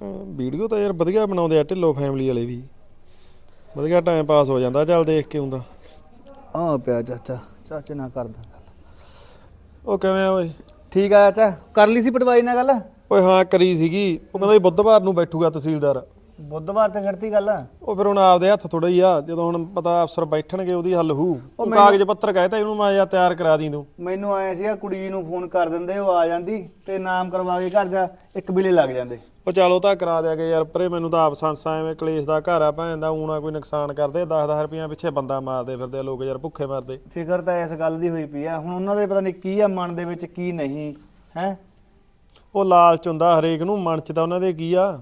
Video ਤਾਂ ਯਾਰ ਵਧੀਆ ਬਣਾਉਂਦੇ ਆ ਢਿੱਲੋ ਫੈਮਿਲੀ ਵਾਲੇ ਵੀ। ਵਧੀਆ ਟਾਈਮ ਪਾਸ ਹੋ ਜਾਂਦਾ ਚੱਲ ਦੇਖ ਕੇ ਹੁੰਦਾ ਆ ਪਿਆ ਚਾਚਾ ਚਾਚੇ ਨਾਲ ਕਰਦਾ ਗੱਲ। ਉਹ ਕਿਵੇਂ ਆ ਓਏ? ਠੀਕ ਆ ਚਾਚਾ ਕਰ ਲਈ ਸੀ ਪਟਵਾਰੀ ਨਾਲ ਗੱਲ? ਓਏ ਹਾਂ ਕਰੀ ਸੀਗੀ। ਉਹ ਕਹਿੰਦਾ ਵੀ ਬੁੱਧਵਾਰ ਨੂੰ ਬੈਠੂਗਾ ਤਹਿਸੀਲਦਾਰ। ਬੁੱਧਵਾਰ ਤੇ ਛੜਤੀ ਗੱਲ? ਉਹ ਫਿਰ ਹੁਣ ਆਪਦੇ ਹੱਥ ਥੋੜਾ ਹੀ ਆ ਜਦੋਂ ਹੁਣ ਪਤਾ ਅਫਸਰ ਬੈਠਣਗੇ ਉਹਦੀ ਹੱਲ ਹੋਊ। ਉਹ ਕਾਗਜ਼ ਪੱਤਰ ਕਹੇ ਤਾਂ ਇਹਨੂੰ ਮੈਂ ਯਾ ਤਿਆਰ ਕਰਾ ਦੀ ਤੂੰ। ਮੈਨੂੰ ਆਇਆ ਸੀਗਾ ਕੁੜੀ ਨੂੰ ਫੋਨ ਕਰ ਦਿੰਦੇ ਉਹ ਆ ਜਾਂਦੀ ਤੇ ਨਾਮ ਕਰਵਾ ਕੇ ਘਰ ਜਾ ਇੱਕ ਬਿਲੇ ਲੱਗ ਜਾਂਦੇ। ਉਹ ਚੱਲ ਤਾਂ ਕਰਾ ਦਿਆਗੇ ਯਾਰ ਪਰੇ ਮੈਨੂੰ ਤਾਂ ਆਪ ਸੰਸਾ ਐਵੇਂ ਕਲੇਸ਼ ਦਾ ਘਰ ਆ ਭੈਣ ਦਾ ਊਣਾ ਕੋਈ ਨੁਕਸਾਨ ਕਰਦੇ 10-10 ਰੁਪਈਆ ਪਿੱਛੇ ਬੰਦਾ ਮਾਰਦੇ ਫਿਰਦੇ ਆ ਲੋਕ ਯਾਰ ਭੁੱਖੇ ਮਰਦੇ। ਫਿਕਰ ਤਾਂ ਇਸ ਗੱਲ ਦੀ ਹੋਈ ਪਈ ਆ ਹੁਣ ਉਹਨਾਂ ਦੇ ਪਤਾ ਨਹੀਂ ਕੀ ਆ ਮਨ ਦੇ ਵਿੱਚ ਕੀ ਨਹੀਂ ਹੈ? ਉਹ ਲਾਲਚ ਹੁੰਦਾ ਹਰੇਕ ਨੂੰ ਮਨ ਚ ਤਾਂ ਉਹਨਾਂ ਦੇ ਕੀ ਆ?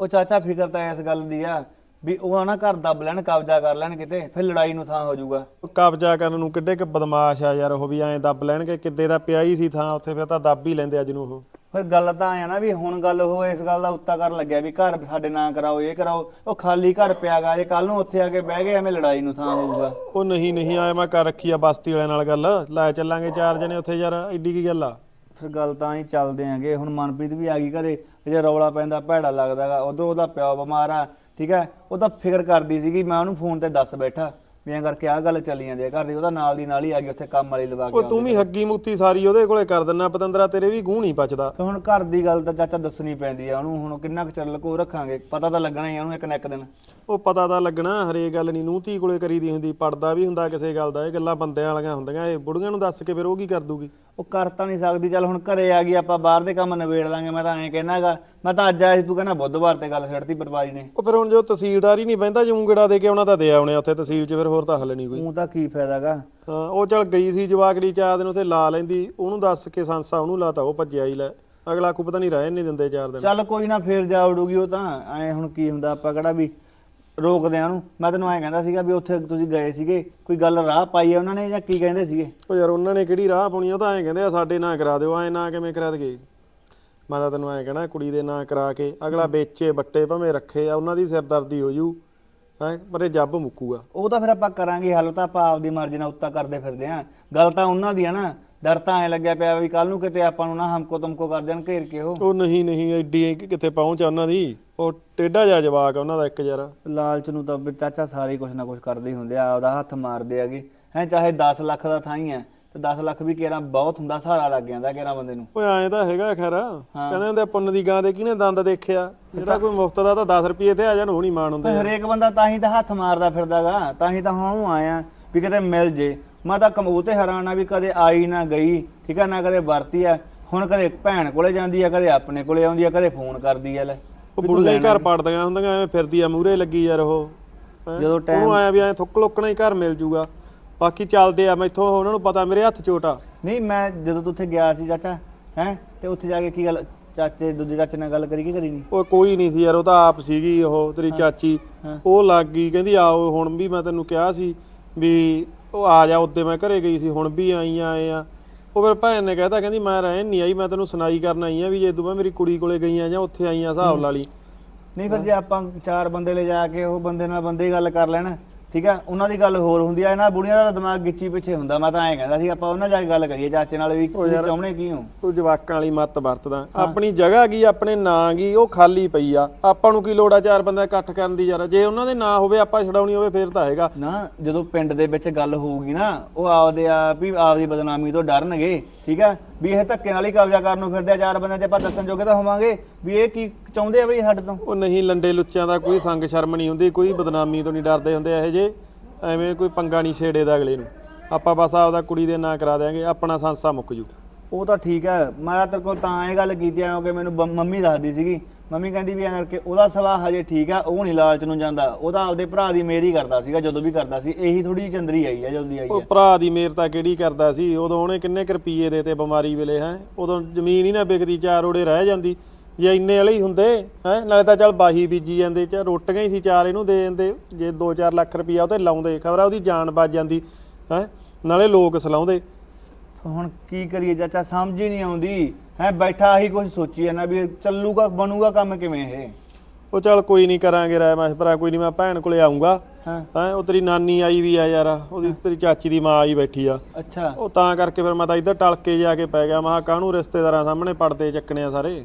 ਉਹ ਚਾਚਾ ਫਿਕਰ ਤਾਂ ਇਸ ਗੱਲ ਦੀ ਆ ਵੀ ਉਹ ਨਾ ਘਰ ਦੱਬ ਲੈਣ ਕਬਜ਼ਾ ਕਰ ਲੈਣ ਕਿਤੇ ਫਿਰ ਲੜਾਈ ਨੂੰ ਥਾਂ ਹੋ ਜਾਊਗਾ। ਉਹ ਕਬਜ਼ਾ ਕਰਨ ਨੂੰ ਕਿੱਡੇ ਕਿ ਬਦਮਾਸ਼ ਆ ਯਾਰ ਉਹ ਵੀ ਐਂ ਦੱਬ ਲੈਣਗੇ ਕਿੱਦੇ ਦਾ ਪਿਆ ਹੀ ਸੀ ਥਾਂ ਉੱਥੇ ਫਿਰ ਤਾਂ ਦੱਬ ਹੀ ਲੈਂਦੇ ਅੱਜ ਨੂੰ ਉਹ। ਫਿਰ ਗੱਲ ਤਾਂ ਆਇਆ ਨਾ ਵੀ ਹੁਣ ਗੱਲ ਉਹ ਇਸ ਗੱਲ ਦਾ ਉੱਤਾ ਕਰਨ ਲੱਗਿਆ ਵੀ ਘਰ ਸਾਡੇ ਨਾਂ ਕਰਾਓ ਇਹ ਕਰਾਓ ਉਹ ਖਾਲੀ ਘਰ ਪਿਆਗਾ ਜੇ ਕੱਲ ਨੂੰ ਉੱਥੇ ਆ ਕੇ ਬਹਿ ਗਏ ਐਵੇਂ ਲੜਾਈ ਨੂੰ ਥਾਂ ਹੋਊਗਾ ਉਹ ਨਹੀਂ ਨਹੀਂ ਆਏ ਮੈਂ ਕਰ ਰੱਖੀ ਆ ਬਸਤੀ ਵਾਲਿਆਂ ਨਾਲ ਗੱਲ। ਲੈ ਚੱਲਾਂਗੇ ਚਾਰ ਜਣੇ ਉੱਥੇ ਯਾਰ ਐਡੀ ਕੀ ਗੱਲ ਆ? ਫਿਰ ਗੱਲ ਤਾਂ ਹੀ ਚੱਲਦੇ ਆਂਗੇ ਹੁਣ ਮਨਪ੍ਰੀਤ ਵੀ ਆ ਗਈ ਘਰੇ ਜੇ ਰੌਲਾ ਪੈਂਦਾ ਭੈੜਾ ਲੱਗਦਾਗਾ ਉਧਰ ਉਹਦਾ ਪਿਓ ਬਿਮਾਰ ਆ ਠੀਕ ਹੈ ਉਹ ਤਾਂ ਫਿਕਰ ਕਰਦੀ ਸੀਗੀ ਮੈਂ ਉਹਨੂੰ ਫੋਨ ਤੇ ਦੱਸ ਬੈਠਾ। ਵੀ ਐਂ ਕਰਕੇ ਆਹ ਗੱਲ ਚੱਲੀ ਜਾਂਦੀ ਆ ਘਰ ਦੀ ਉਹਦਾ ਨਾਲ ਦੀ ਨਾਲ ਹੀ ਆ ਗਈ ਉੱਥੇ ਕੰਮ ਵਾਲੀ ਲਵਾ ਕੇ ਉਹ ਤੂੰ ਵੀ ਹੱਗੀ ਮੁੱਤੀ ਸਾਰੀ ਉਹਦੇ ਕੋਲੇ ਕਰ ਦਿੰਨਾ ਪਤੰਦਰਾ ਤੇਰੇ ਵੀ ਗੂੰ ਨਹੀਂ ਪਚਦਾ। ਤੇ ਹੁਣ ਘਰ ਦੀ ਗੱਲ ਤਾਂ ਚਾਚਾ ਦੱਸਣੀ ਪੈਂਦੀ ਆ ਉਹਨੂੰ ਹੁਣ ਕਿੰਨਾ ਕੁ ਚਿਰ ਲਕੋ ਰੱਖਾਂਗੇ ਪਤਾ ਤਾਂ ਲੱਗਣਾ ਹੀ ਆ ਉਹਨੂੰ ਇੱਕ ਨਾ ਇੱਕ ਦਿਨ। ਉਹ ਪਤਾ ਤਾਂ ਲੱਗਣਾ ਹਰੇਕ ਗੱਲ ਨਹੀਂ ਨੂੰਹ ਧੀ ਕੋਲੇ ਕਰੀਦੀ ਹੁੰਦੀ ਪੜਦਾ ਵੀ ਹੁੰਦਾ ਕਿਸੇ ਗੱਲ ਦਾ ਇਹ ਗੱਲਾਂ ਬੰਦਿਆਂ ਵਾਲੀਆਂ ਹੁੰਦੀਆਂ ਇਹ ਬੁੜੀਆਂ ਨੂੰ ਦੱਸ ਕੇ ਫਿਰ ਉਹ ਕੀ ਕਰ ਦੂਗੀ? ਉਹ ਕਰ ਤਾਂ ਨਹੀਂ ਸਕਦੀ ਚੱਲ ਹੁਣ ਘਰੇ ਆ ਗਈ ਆਪਾਂ ਬਾਹਰ ਦੇ ਕੰਮ ਨਿਬੇੜ ਲਾਂਗੇ ਮੈਂ ਤਾਂ ਐਂ ਕਹਿਣਾਗਾ ਮੈਂ ਤਾਂ ਅੱਜ ਆਇਆ ਸੀ ਤੂੰ ਕਹਿੰਦਾ ਬੁੱਧਵਾਰ ਤੇ ਗੱਲ ਛੱਡਤੀ ਪਟਵਾਰੀ ਨੇ। ਉਹ ਫਿਰ ਹੁਣ ਜੋ ਤਹਿਸੀਲਦਾਰ ਹੀ ਨਹੀਂ ਬਹਿੰਦਾ ਜੇ ਉਂਗੜਾ ਦੇ ਕੇ ਆਉਣਾ ਤਾਂ ਦੇ ਆਉਣੇ ਉੱਥੇ ਤਹਿਸੀਲ 'ਚ ਫਿਰ ਹੋਰ ਤਾਂ ਹੱਲ ਨਹੀਂ ਕੋਈ। ਉਹ ਤਾਂ ਕੀ ਫਾਇਦਾਗਾ ਹਾਂ ਉਹ ਚਲ ਗਈ ਸੀ ਜਵਾਕੜੀ ਚਾਰ ਦਿਨ ਉੱਥੇ ਲਾ ਲੈਂਦੀ ਉਹਨੂੰ ਦੱਸ ਕੇ ਸੰਸਾ ਉਹਨੂੰ ਲਾਤਾ ਉਹ ਭੱਜਿਆ ਹੀ ਲੈ। ਅਗਲਾ ਕੋ ਪਤਾ ਨਹੀਂ ਰਹਿਣ ਨਹੀਂ ਦਿੰਦੇ ਚਾਰ ਦਿਨ। ਚੱਲ ਕੋਈ ਨਾ ਫੇਰ ਜਾ ਉਡੂਗੀ ਉਹ ਤਾਂ ਐ ਹੁਣ ਕੀ ਹੁੰਦਾ ਆਪਾਂ ਕਿਹੜਾ ਵੀ ਰੋਕਦੇ ਆ ਉਹਨੂੰ। ਮੈਂ ਤੈਨੂੰ ਐਂ ਕਹਿੰਦਾ ਸੀਗਾ ਵੀ ਉੱਥੇ ਤੁਸੀਂ ਗਏ ਸੀਗੇ ਕੋਈ ਗੱਲ ਰਾਹ ਪਾਈ ਆ ਉਹਨਾਂ ਨੇ ਜਾਂ ਕੀ ਕਹਿੰਦੇ ਸੀਗੇ? ਉਹ ਯਾਰ ਉਹਨਾਂ ਨੇ ਕਿਹੜੀ ਰਾਹ ਪਾਉਣੀ ਆ ਉਹ ਤਾਂ ਐਂ ਕਹਿੰਦੇ ਆ ਸਾਡੇ ਨਾਂ ਕਰਾ ਦਿਓ ਐਂ ਨਾਂ ਕਿਵੇਂ ਕਰਾ ਦਗੇ ਮੈਂ ਤਾਂ ਤੈਨੂੰ ਐਂ ਕਹਿਣਾ ਕੁੜੀ ਦੇ ਨਾਂ ਕਰਾ ਕੇ ਅਗਲਾ ਵੇਚੇ ਬੱਟੇ ਭਾਵੇਂ ਰੱਖੇ ਆ ਉਹਨਾਂ ਦੀ ਸਿਰਦਰਦੀ ਹੋ ਜੂ ਹੈ ਪਰ ਇਹ ਜੱਬ ਮੁੱਕੂਗਾ। ਉਹ ਤਾਂ ਫਿਰ ਆਪਾਂ ਕਰਾਂਗੇ ਹੱਲ ਤਾਂ ਆਪਾਂ ਆਪਦੀ ਮਰਜ਼ੀ ਨਾਲ ਉੱਤਾ ਕਰਦੇ ਫਿਰਦੇ ਆ। ਗੱਲ ਤਾਂ ਉਹਨਾਂ ਦੀ ਆ ਨਾ ਡਰ ਤਾਂ ਐ ਲੱਗਿਆ ਪਿਆ ਵੀ ਕੱਲ ਨੂੰ ਕਿਤੇ ਆਪਾਂ ਨੂੰ ਨਾ ਹਮਕੋ ਤੁਮਕੋ ਕਰ ਦੇਣ ਘੇਰ ਕੇ ਉਹ। ਉਹ ਨਹੀਂ ਨਹੀਂ ਐਡੀ ਕਿ- ਕਿੱਥੇ ਪਹੁੰਚ ਆ ਉਹਨਾਂ ਦੀ। ਉਹ ਟੇਢਾ ਜਿਹਾ ਜਵਾਕ ਆ ਉਹਨਾਂ ਦਾ ਇੱਕ ਯਾਰ ਲਾਲਚ ਨੂੰ ਤਾਂ ਵੀ ਚਾਚਾ ਸਾਰੇ ਕੁਛ ਨਾ ਕੁਛ ਕਰਦੇ ਹੀ ਹੁੰਦੇ ਆ ਆਪਦਾ ਹੱਥ ਮਾਰਦੇ ਆਗੇ ਹੈ ਚਾਹੇ 10 ਲੱਖ ਦਾ ਥਾਂ ਹੀ ਹੈ ਤੇ 10 ਲੱਖ ਵੀ ਕਿਹੜਾ ਬਹੁਤ ਹੁੰਦਾ ਸਹਾਰਾ ਲੱਗ ਜਾਂਦਾ ਕਿਹੜਾ ਬੰਦੇ ਨੂੰ। ਓਏ ਐਂ ਤਾਂ ਹੈਗਾ ਖੈਰ। ਕਹਿੰਦੇ ਹੁੰਦੇ ਆ, ਪੁੰਨ ਦੀ ਗਾਂ ਦੇ ਕਿਹਨੇ ਦੰਦ ਦੇਖਿਆ? ਜਿਹੜਾ ਕੋਈ ਮੁਫਤ ਦਾ ਤਾਂ 10 ਰੁਪਏ ਤੇ ਆ ਜਾਣ ਉਹ ਨਹੀਂ ਮਾਣ ਹੁੰਦੇ। ਤੇ ਹਰੇਕ ਬੰਦਾ ਤਾਂ ਹੀ ਤਾਂ ਹੱਥ ਮਾਰਦਾ ਫਿਰਦਾਗਾ ਤਾਂ ਹੀ ਤਾਂ ਹੁਣ ਉਹ ਆਇਆ ਵੀ ਕਿਤੇ ਮਿਲ ਜੇ। ਮੈਂ ਤਾਂ ਕਮੂ ਤੇ ਹੈਰਾਨ ਆ ਵੀ ਕਦੇ ਆਈ ਨਾ ਗਈ ਠੀਕ ਆ ਨਾ ਕਦੇ ਵਰਤੀ ਆ। ਹੁਣ ਕਦੇ ਭੈਣ ਕੋਲੇ ਜਾਂਦੀ ਆ ਕਦੇ ਆਪਣੇ ਕੋਲੇ ਆਉਂਦੀ ਆ ਕਦੇ ਫੋਨ ਕਰਦੀ ਆ ਲੈ। ਉਹ ਬੁੜੀਆਂ ਹੀ ਘਰ ਪੜਦੀਆਂ ਹੁੰਦੀਆਂ ਐਵੇਂ ਫਿਰਦੀ ਆ ਮੂਰੇ ਲੱਗੀ ਯਾਰ ਉਹ। ਜਦੋਂ ਟਾਈਮ ਉਹਨੂੰ ਆਇਆ ਵੀ ਐ ਥੁੱਕ ਲੋਕਣਾ ਹੀ ਘਰ ਮਿਲ ਜੂਗਾ। ਬਾਕੀ ਚੱਲਦੇ ਆ ਮੈਥੋਂ ਉਹਨਾਂ ਨੂੰ ਪਤਾ ਮੇਰੇ ਹੱਥ ਚੋਟਾ। ਨਹੀਂ ਮੈਂ ਜਦੋਂ ਤੂੰ ਉੱਥੇ ਗਿਆ ਸੀ ਚਾਚਾ ਹੈ ਤੇ ਉੱਥੇ ਜਾ ਕੇ ਕੀ ਗੱਲ ਚਾਚੇ ਦੂਜੇ ਚਾਚੇ ਨਾਲ ਗੱਲ ਕਰੀ ਕਿ ਕਰੀ ਨਹੀਂ ਉਹ ਕੋਈ ਨਹੀਂ ਸੀ ਯਾਰ ਉਹ ਤਾਂ ਆਪ ਸੀਗੀ ਉਹ ਤੇਰੀ ਚਾਚੀ। ਉਹ ਲੱਗ ਗਈ ਕਹਿੰਦੀ ਆਓ ਹੁਣ ਵੀ ਮੈਂ ਤੈਨੂੰ ਕਿਹਾ ਸੀ ਵੀ ਉਹ ਆ ਜਾ ਉੱਤੇ ਮੈਂ ਘਰੇ ਗਈ ਸੀ, ਹੁਣ ਵੀ ਆਈ ਆ, ਆਏ ਆ। ਉਹ ਫਿਰ ਭੈਣ ਨੇ ਕਹਿਤਾ, ਕਹਿੰਦੀ ਮੈਂ ਰਹਿਣ ਨਹੀਂ ਆਈ, ਮੈਂ ਤੈਨੂੰ ਸੁਣਾਈ ਕਰਨ ਆਈ ਆ ਵੀ ਜੇ ਤੂੰ ਮੈਂ ਮੇਰੀ ਕੁੜੀ ਕੋਲੇ ਗਈ ਆ ਜਾਂ ਉੱਥੇ ਆਈ ਆ ਹਿਸਾਬ ਲਾ ਲਈ। ਨਹੀਂ ਫਿਰ ਜੇ ਆਪਾਂ ਚਾਰ ਬੰਦੇ ਲੈ ਜਾ ਕੇ ਉਹ ਬੰਦੇ ਨਾਲ ਬੰਦੇ ਹੀ ਗੱਲ ਕਰ ਲੈਣ। ਠੀਕ ਆ? ਉਹਨਾਂ ਦੀ ਗੱਲ ਹੋਰ ਹੁੰਦੀ ਆ ਇਹਨਾਂ ਬੁੜੀਆਂ ਦਾ ਤਾਂ ਦਿਮਾਗ ਗਿੱਚੀ ਪਿੱਛੇ ਹੁੰਦਾ ਮੈਂ ਤਾਂ ਐਂ ਕਹਿੰਦਾ ਸੀ ਆਪਾਂ ਉਹਨਾਂ ਜਾ ਕੇ ਗੱਲ ਕਰੀਏ ਚਾਚੇ ਨਾਲ ਵੀ ਕੀ ਚਾਹੁੰਦੇ ਕੀ ਹੋ ਤੂੰ ਜਵਾਕਾਂ ਵਾਲੀ ਮੱਤ ਵਰਤਦਾ। ਆਪਣੀ ਜਗ੍ਹਾ ਗਈ ਆਪਣੇ ਨਾਂ ਗਈ ਉਹ ਖਾਲੀ ਪਈ ਆ। ਆਪਾਂ ਨੂੰ ਕੀ ਲੋੜ ਆ ਚਾਰ ਬੰਦਾ ਇਕੱਠ ਕਰਨ ਦੀ ਯਾਰ? ਜੇ ਉਹਨਾਂ ਦੇ ਨਾਂ ਹੋਵੇ ਆਪਾਂ ਛਡਾਉਣੀ ਹੋਵੇ ਫੇਰ ਤਾਂ ਹੈਗਾ। ਨਾ ਜਦੋਂ ਪਿੰਡ ਦੇ ਵਿੱਚ ਗੱਲ ਹੋਊਗੀ ਨਾ ਉਹ ਆਪਦੇ ਆਪ ਹੀ ਆਪਦੀ ਬਦਨਾਮੀ ਤੋਂ ਡਰਨਗੇ ਠੀਕ ਆ? ਵੀ ਇਹ ਧੱਕੇ ਨਾਲ ਹੀ ਕਬਜ਼ਾ ਕਰਨ ਨੂੰ ਫਿਰਦੇ ਆ, ਚਾਰ ਬੰਦਿਆਂ 'ਚ ਆਪਾਂ ਦੱਸਣ ਜੋਗੇ ਤਾਂ ਹੋਵਾਂਗੇ ਵੀ ਇਹ ਕੀ ਚਾਹੁੰਦੇ ਆ ਬਈ ਸਾਡੇ ਤੋਂ? ਉਹ ਨਹੀਂ, ਲੰਡੇ ਲੁੱਚਿਆਂ ਦਾ ਕੋਈ ਸੰਗ ਸ਼ਰਮ ਨਹੀਂ ਹੁੰਦੀ, ਕੋਈ ਬਦਨਾਮੀ ਤੋਂ ਨਹੀਂ ਡਰਦੇ ਹੁੰਦੇ ਇਹੋ ਜੇ ਐਵੇਂ ਕੋਈ ਪੰਗਾ ਨਹੀਂ ਛੇੜੇ ਦਾ ਅਗਲੇ ਨੂੰ। ਆਪਾਂ ਬਸ ਆਪਦਾ ਕੁੜੀ ਦੇ ਨਾਂ ਕਰਾ ਦਿਆਂਗੇ, ਆਪਣਾ ਸੰਸਾ ਮੁੱਕ ਜੂ। ਉਹ ਤਾਂ ਠੀਕ ਹੈ, ਮੈਂ ਤੇਰੇ ਕੋਲ ਤਾਂ ਇਹ ਗੱਲ ਕੀਤੀ ਆ ਕਿਉਂਕਿ ਮੈਨੂੰ ਬ- ਮੰਮੀ ਦੱਸਦੀ ਸੀਗੀ। ਮੰਮੀ ਕਹਿੰਦੀ ਵੀ ਐਂ ਕਰਕੇ ਉਹਦਾ ਸਵਾ ਹਜੇ ਠੀਕ ਆ, ਉਹ ਨਹੀਂ ਲਾਲਚ ਨੂੰ ਜਾਂਦਾ। ਉਹ ਤਾਂ ਆਪਦੇ ਭਰਾ ਦੀ ਮੇਰੀ ਕਰਦਾ ਸੀਗਾ, ਜਦੋਂ ਵੀ ਕਰਦਾ ਸੀ। ਇਹੀ ਥੋੜੀ ਜਿਹੀ ਚੰਦਰੀ ਆਈ ਆ, ਜਲਦੀ ਆਈ ਉਹ ਆ ਭਰਾ ਦੀ ਮੇਰ ਤਾਂ ਕਿਹੜੀ ਕਰਦਾ ਸੀ? ਉਦੋਂ ਉਹਨੇ ਕਿੰਨੇ ਕੁ ਰੁਪਈਏ ਦੇ ਤੇ ਬਿਮਾਰੀ ਵੇਲੇ, ਹੈ? ਉਦੋਂ ਜ਼ਮੀਨ ਹੀ ਨਾ ਵਿਕਦੀ, ਚਾਰ ਓੜੇ ਰਹਿ ਜਾਂਦੀ। ਜੇ ਇੰਨੇ ਵਾਲੇ ਹੀ ਹੁੰਦੇ, ਹੈ? ਨਾਲੇ ਤਾਂ ਚੱਲ ਬਾਹੀ ਬੀਜੀ ਜਾਂਦੇ ਚ ਰੋਟੀਆਂ ਹੀ ਸੀ, ਚਾਰ ਇਹਨੂੰ ਦੇ ਦਿੰਦੇ। ਜੇ 2-4 ਲੱਖ ਰੁਪਈਆ ਉਹ ਤੇ ਲਾਉਂਦੇ, ਖਬਰ ਉਹਦੀ ਜਾਨ ਬਚ ਜਾਂਦੀ, ਹੈ? ਨਾਲੇ ਲੋਕ ਸਲਾਉਂਦੇ। ਹੁਣ ਕੀ ਕਰੀਏ? ਚਾਚਾ ਸਮਝ ਹੀ ਨਹੀਂ ਆਉਂਦੀ। ਹੈ ਬੈਠਾ ਆਹੀ ਕੁਝ ਸੋਚੀ ਜਾਂਦਾ ਵੀ ਚੱਲੂਗਾ ਬਣੂਗਾ ਕੰਮ ਕਿਵੇਂ ਇਹ? ਉਹ ਚੱਲ ਕੋਈ ਨਹੀਂ ਕਰਾਂਗੇ ਰਾਏ ਮਸ਼ਵਰਾ ਕੋਈ ਨਹੀਂ ਮੈਂ ਭੈਣ ਕੋਲੇ ਆਉਂਗਾ ਹਾਂ। ਹੈ ਉਹ ਤੇਰੀ ਨਾਨੀ ਆਈ ਵੀ ਆ ਯਾਰ ਉਹਦੀ ਤੇਰੀ ਚਾਚੀ ਦੀ ਮਾਂ ਆਈ ਬੈਠੀ ਆ। ਅੱਛਾ। ਉਹ ਤਾਂ ਕਰਕੇ ਫਿਰ ਮੈਂ ਤਾਂ ਇੱਧਰ ਟਲ ਕੇ ਜਾ ਕੇ ਪੈ ਗਿਆ ਮੈਂ ਕਿਹਾ ਕਾਹਨੂੰ ਰਿਸ਼ਤੇਦਾਰਾਂ ਸਾਹਮਣੇ ਪੜਦੇ ਚੱਕਣੇ ਆ ਸਾਰੇ?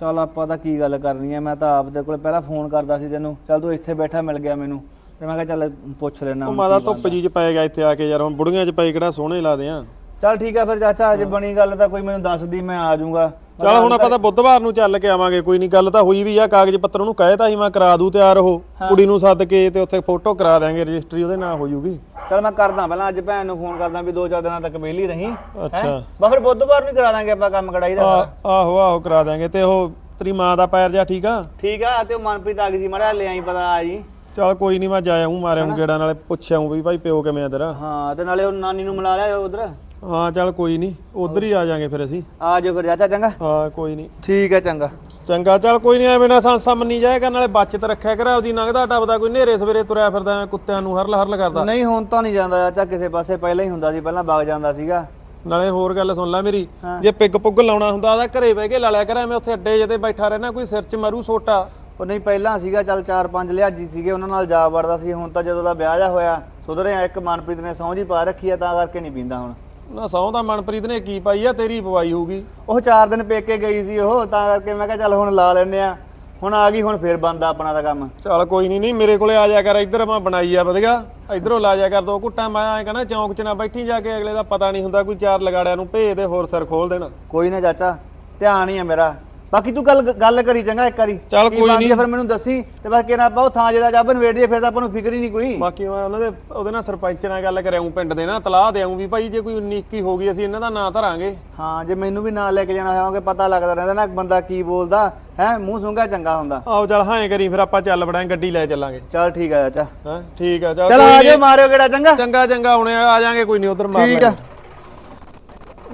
ਚੱਲ ਆਪਾਂ ਤਾਂ ਕੀ ਗੱਲ ਕਰਨੀ ਆ ਮੈਂ ਤਾਂ ਆਪ ਦੇ ਕੋਲ ਪਹਿਲਾਂ ਫੋਨ ਕਰਦਾ ਸੀ ਤੈਨੂੰ ਚੱਲ ਤੂੰ ਇੱਥੇ ਬੈਠਾ ਮਿਲ ਗਿਆ ਮੈਨੂੰ। ਤੇ ਮੈਂ ਕਿਹਾ ਚੱਲ ਪੁੱਛ ਲੈਣਾ ਉਹ ਮਾਦਾ ਧੁੱਪ ਜੀ ਚ ਪੈ ਗਿਆ ਇੱਥੇ ਆ ਕੇ ਯਾਰ ਹੁਣ ਬੁੜੀਆਂ ਚ ਪਈ ਕਿਹੜਾ ਸੋਹਣੇ ਲਾਦੇ ਆ। ਚੱਲ ਠੀਕ ਆ ਫਿਰ ਚਾਚਾ ਜੇ ਬਣੀ ਗੱਲ ਤਾਂ ਕੋਈ ਮੈਨੂੰ ਦੱਸ ਦੀ ਮੈਂ ਆ ਜਾਊਂਗਾ। ਚੱਲ ਹੁਣ ਆਪਾਂ ਤਾਂ ਬੁੱਧਵਾਰ ਨੂੰ ਚੱਲ ਕੇ ਆਵਾਂਗੇ ਕੋਈ ਨਹੀਂ ਗੱਲ ਤਾਂ ਹੋਈ ਵੀ ਆ ਕਾਗਜ਼ ਪੱਤਰ ਉਹਨੂੰ ਕਹਿ ਤਾ ਸੀ ਮੈਂ ਕਰਾ ਦੂ ਤਿਆਰ ਉਹ ਕੁੜੀ ਨੂੰ ਸੱਦ ਕੇ ਤੇ ਉੱਥੇ ਫੋਟੋ ਕਰਾ ਦਿਆਂਗੇ ਰਜਿਸਟਰੀ ਉਹਦੇ ਨਾਂ ਹੋ ਜੂਗੀ। ਚੱਲ ਮੈਂ ਕਰਦਾ ਪਹਿਲਾਂ ਅੱਜ ਭੈਣ ਨੂੰ ਫੋਨ ਕਰਦਾ ਵੀ ਦੋ ਚਾਰ ਦਿਨਾਂ ਤੱਕ ਵਿਹਲੀ ਰਹੀਂ ਅੱਛਾ। ਬਸ ਫਿਰ ਬੁੱਧਵਾਰ ਨੂੰ ਹੀ ਕਰਾ ਦਾਂਗੇ ਆਪਾਂ ਕੰਮ ਕੜਾਈ ਦਾ। ਆਹੋ ਆਹੋ ਕਰਾ ਦਿਆਂਗੇ ਤੇ ਉਹ ਤੇਰੀ ਮਾਂ ਦਾ ਪੈਰ ਜਾ ਠੀਕ ਆ? ਠੀਕ ਆ ਤੇ ਉਹ ਮਨਪ੍ਰੀਤ ਆ ਗਈ ਸੀ ਮੜਾ ਲੈ ਆਈ ਪਤਾ ਆ ਜੀ। ਚੱਲ ਕੋਈ ਨਹੀਂ ਮੈਂ ਜਾ ਆਊਂ ਮਾਰਿਆ ਨੂੰ ਗੇੜਾ ਨਾਲੇ ਪੁੱਛਿਆ ਆਊਂ ਵੀ ਭਾਈ ਪਿਓ ਕਿਵੇਂ ਆ ਤੇਰਾ। ਹਾਂ ਤੇ ਨਾਲੇ ਉਹ ਨਾਨੀ ਨੂੰ ਮਿਲਾ ਲਿਆ ਉਧਰ। ਹਾਂ ਚੱਲ ਕੋਈ ਨਹੀਂ ਉਧਰ ਹੀ ਆ ਜਾਾਂਗੇ ਫਿਰ ਅਸੀਂ। ਆ ਜਾਓ ਫਿਰ ਚਾਚਾ ਚੰਗਾ? ਹਾਂ ਕੋਈ ਨਹੀਂ ਠੀਕ ਹੈ ਚੰਗਾ। ਚੰਗਾ ਚੱਲ ਕੋਈ ਨਹੀਂ ਐਵੇਂ ਨਾ ਸੰਸਾ ਮੰਨੀ ਜਾਏ ਕਰਨ ਨਾਲੇ ਬਚਤ ਰੱਖਿਆ ਕਰ ਆਪਦੀ ਲੰਘਦਾ ਟੱਪਦਾ ਕੋਈ ਨੇਰੇ ਸਵੇਰੇ ਤੁਰਿਆ ਫਿਰਦਾ ਕੁੱਤਿਆਂ ਨੂੰ ਹਰਲ ਹਰਲ ਕਰਦਾ। ਨਹੀਂ ਹੁਣ ਤਾਂ ਨਹੀਂ ਜਾਂਦਾ ਚਾਚਾ ਕਿਸੇ ਪਾਸੇ ਪਹਿਲਾਂ ਹੀ ਹੁੰਦਾ ਸੀ ਪਹਿਲਾਂ ਵਗ ਜਾਂਦਾ ਸੀਗਾ। ਨਾਲੇ ਹੋਰ ਗੱਲ ਸੁਣ ਲੈ ਮੇਰੀ। ਜੇ ਪਿੱਗ ਪੁੱਗ ਲਾਉਣਾ ਹੁੰਦਾ ਉਹਦਾ ਘਰੇ ਬਹਿ ਕੇ ਲਾ ਲਿਆ ਕਰਾਂ ਮੈਂ ਉੱਥੇ ਅੱਡੇ ਜਿਹੇ ਤੇ ਬੈਠਾ ਰਹਿਣਾ ਕੋਈ ਸਿਰ 'ਚ ਮਰੂ ਸੋਟਾ। ਉਹ ਨਹੀਂ ਪਹਿਲਾਂ ਸੀਗਾ ਚੱਲ ਚਾਰ ਪੰਜ ਲਿਆਜੀ ਸੀਗੇ ਉਹਨਾਂ ਨਾਲ ਜਾ ਵੜਦਾ ਸੀ ਹੁਣ ਤਾਂ ਜਦੋਂ ਦਾ ਵਿਆਹ ਜਾ ਹੋਇਆ ਸੁਧਰਿਆ ਇੱਕ ਮਨਪ੍ਰੀਤ ਨੇ ਸਹੁੰ ਜੀ ਪਾ ਰੱਖੀ ਆ ਤਾਂ ਕਰਕੇ ਨਹੀਂ ਪੀਂਦਾ ਹੁਣ। ਨਾ ਸਹੁੰ ਦਾ ਮਨਪ੍ਰੀਤ ਨੇ ਕੀ ਪਾਈ ਆ ਤੇਰੀ ਪਵਾਈ ਹੋਊਗੀ। ਉਹ ਚਾਰ ਦਿਨ ਪੇਕੇ ਗਈ ਸੀ ਉਹ ਤਾਂ ਕਰਕੇ ਮੈਂ ਕਿਹਾ ਚੱਲ ਹੁਣ ਲਾ ਲੈਨੇ ਆ। ਹੁਣ ਆ ਗਈ ਹੁਣ ਫੇਰ ਬੰਦਾ ਆਪਣਾ ਦਾ ਕੰਮ। ਚੱਲ ਕੋਈ ਨਹੀਂ ਨਹੀਂ ਮੇਰੇ ਕੋਲੇ ਆ ਜਾ ਕਰ ਇੱਧਰ ਮੈਂ ਬਣਾਈ ਆ ਵਧੀਆ। ਇਧਰੋਂ ਲਾ ਜਾ ਕਰ ਦੋ ਘੁੱਟਾਂ ਮੈਂ ਐਂ ਕਹਣਾ ਚੌਂਕ 'ਚ ਨਾ ਬੈਠੀ ਜਾ ਕੇ ਅਗਲੇ ਦਾ ਪਤਾ ਨਹੀਂ ਹੁੰਦਾ ਕੋਈ ਚਾਰ ਲਗਾੜਿਆਂ ਨੂੰ ਭੇਜ ਦੇ ਹੋਰ ਸਿਰ ਖੋਲ ਦੇਣ। ਕੋਈ ਨਾ ਚਾਚਾ ਧਿਆਨ ਹੀ ਆ ਮੇਰਾ। ਬਾਕੀ ਤੂੰ ਗੱਲ ਗੱਲ ਕਰੀ ਚੰਗਾ ਇੱਕ ਵਾਰੀ। ਚੱਲ ਕੀ ਕੋਈ ਬਣਦੀ ਆ ਨੀ। ਫਿਰ ਮੈਨੂੰ ਦੱਸੀ ਤੇ ਬਸ ਕਿਹਨਾਂ ਉਹ ਥਾਂ ਜਿਹਦਾ ਜੱਬ ਨਵੇੜ ਦੀਏ ਫਿਰ ਤਾਂ ਆਪਾਂ ਨੂੰ ਫਿਕਰ ਹੀ ਨਹੀਂ ਕੋਈ। ਬਾਕੀ ਮੈਂ ਉਹਨਾਂ ਦੇ ਉਹਦੇ ਨਾਲ ਸਰਪੰਚ ਨਾਲ ਗੱਲ ਕਰਿਆਉਂ ਪਿੰਡ ਦੇ ਨਾਲ ਤਲਾਹ ਦੇਉਂ ਵੀ ਭਾਈ ਜੇ ਕੋਈ 19 21 ਹੋ ਗਈ ਅਸੀਂ ਇਹਨਾਂ ਦਾ ਨਾਂ ਧਰਾਂਗੇ। ਹਾਂ ਜੇ ਮੈਨੂੰ ਵੀ ਨਾਲ ਲੈ ਕੇ ਜਾਣਾ ਹੋਵੇ ਪਤਾ ਲੱਗਦਾ ਰਹਿੰਦਾ ਨਾ ਬੰਦਾ ਕੀ ਬੋਲਦਾ। ਹੈ ਮੂੰਹ ਸੁੰਘਾ ਚੰਗਾ ਹੁੰਦਾ। ਆਓ ਚੱਲ ਹਾਂ ਕਰੀ ਫਿਰ ਆਪਾਂ ਚੱਲ ਬੜਾਂ ਗੱਡੀ ਲੈ ਚੱਲਾਂਗੇ। ਚੱਲ ਠੀਕ ਆ ਚਾਚਾ। ਹਾਂ ਠੀਕ ਆ ਚੱਲ ਚਲ ਕੋਈ ਆ ਨੀ। ਜਾਓ ਮਾਰਿਓ ਕਿਹੜਾ ਚੰਗਾ। ਚੰਗਾ ਚੰਗਾ ਹੁਣੇ ਆ ਜਾਾਂਗੇ ਕੋਈ ਨਹੀਂ ਉਧਰ ਮਾਰ ਠੀਕ ਆ।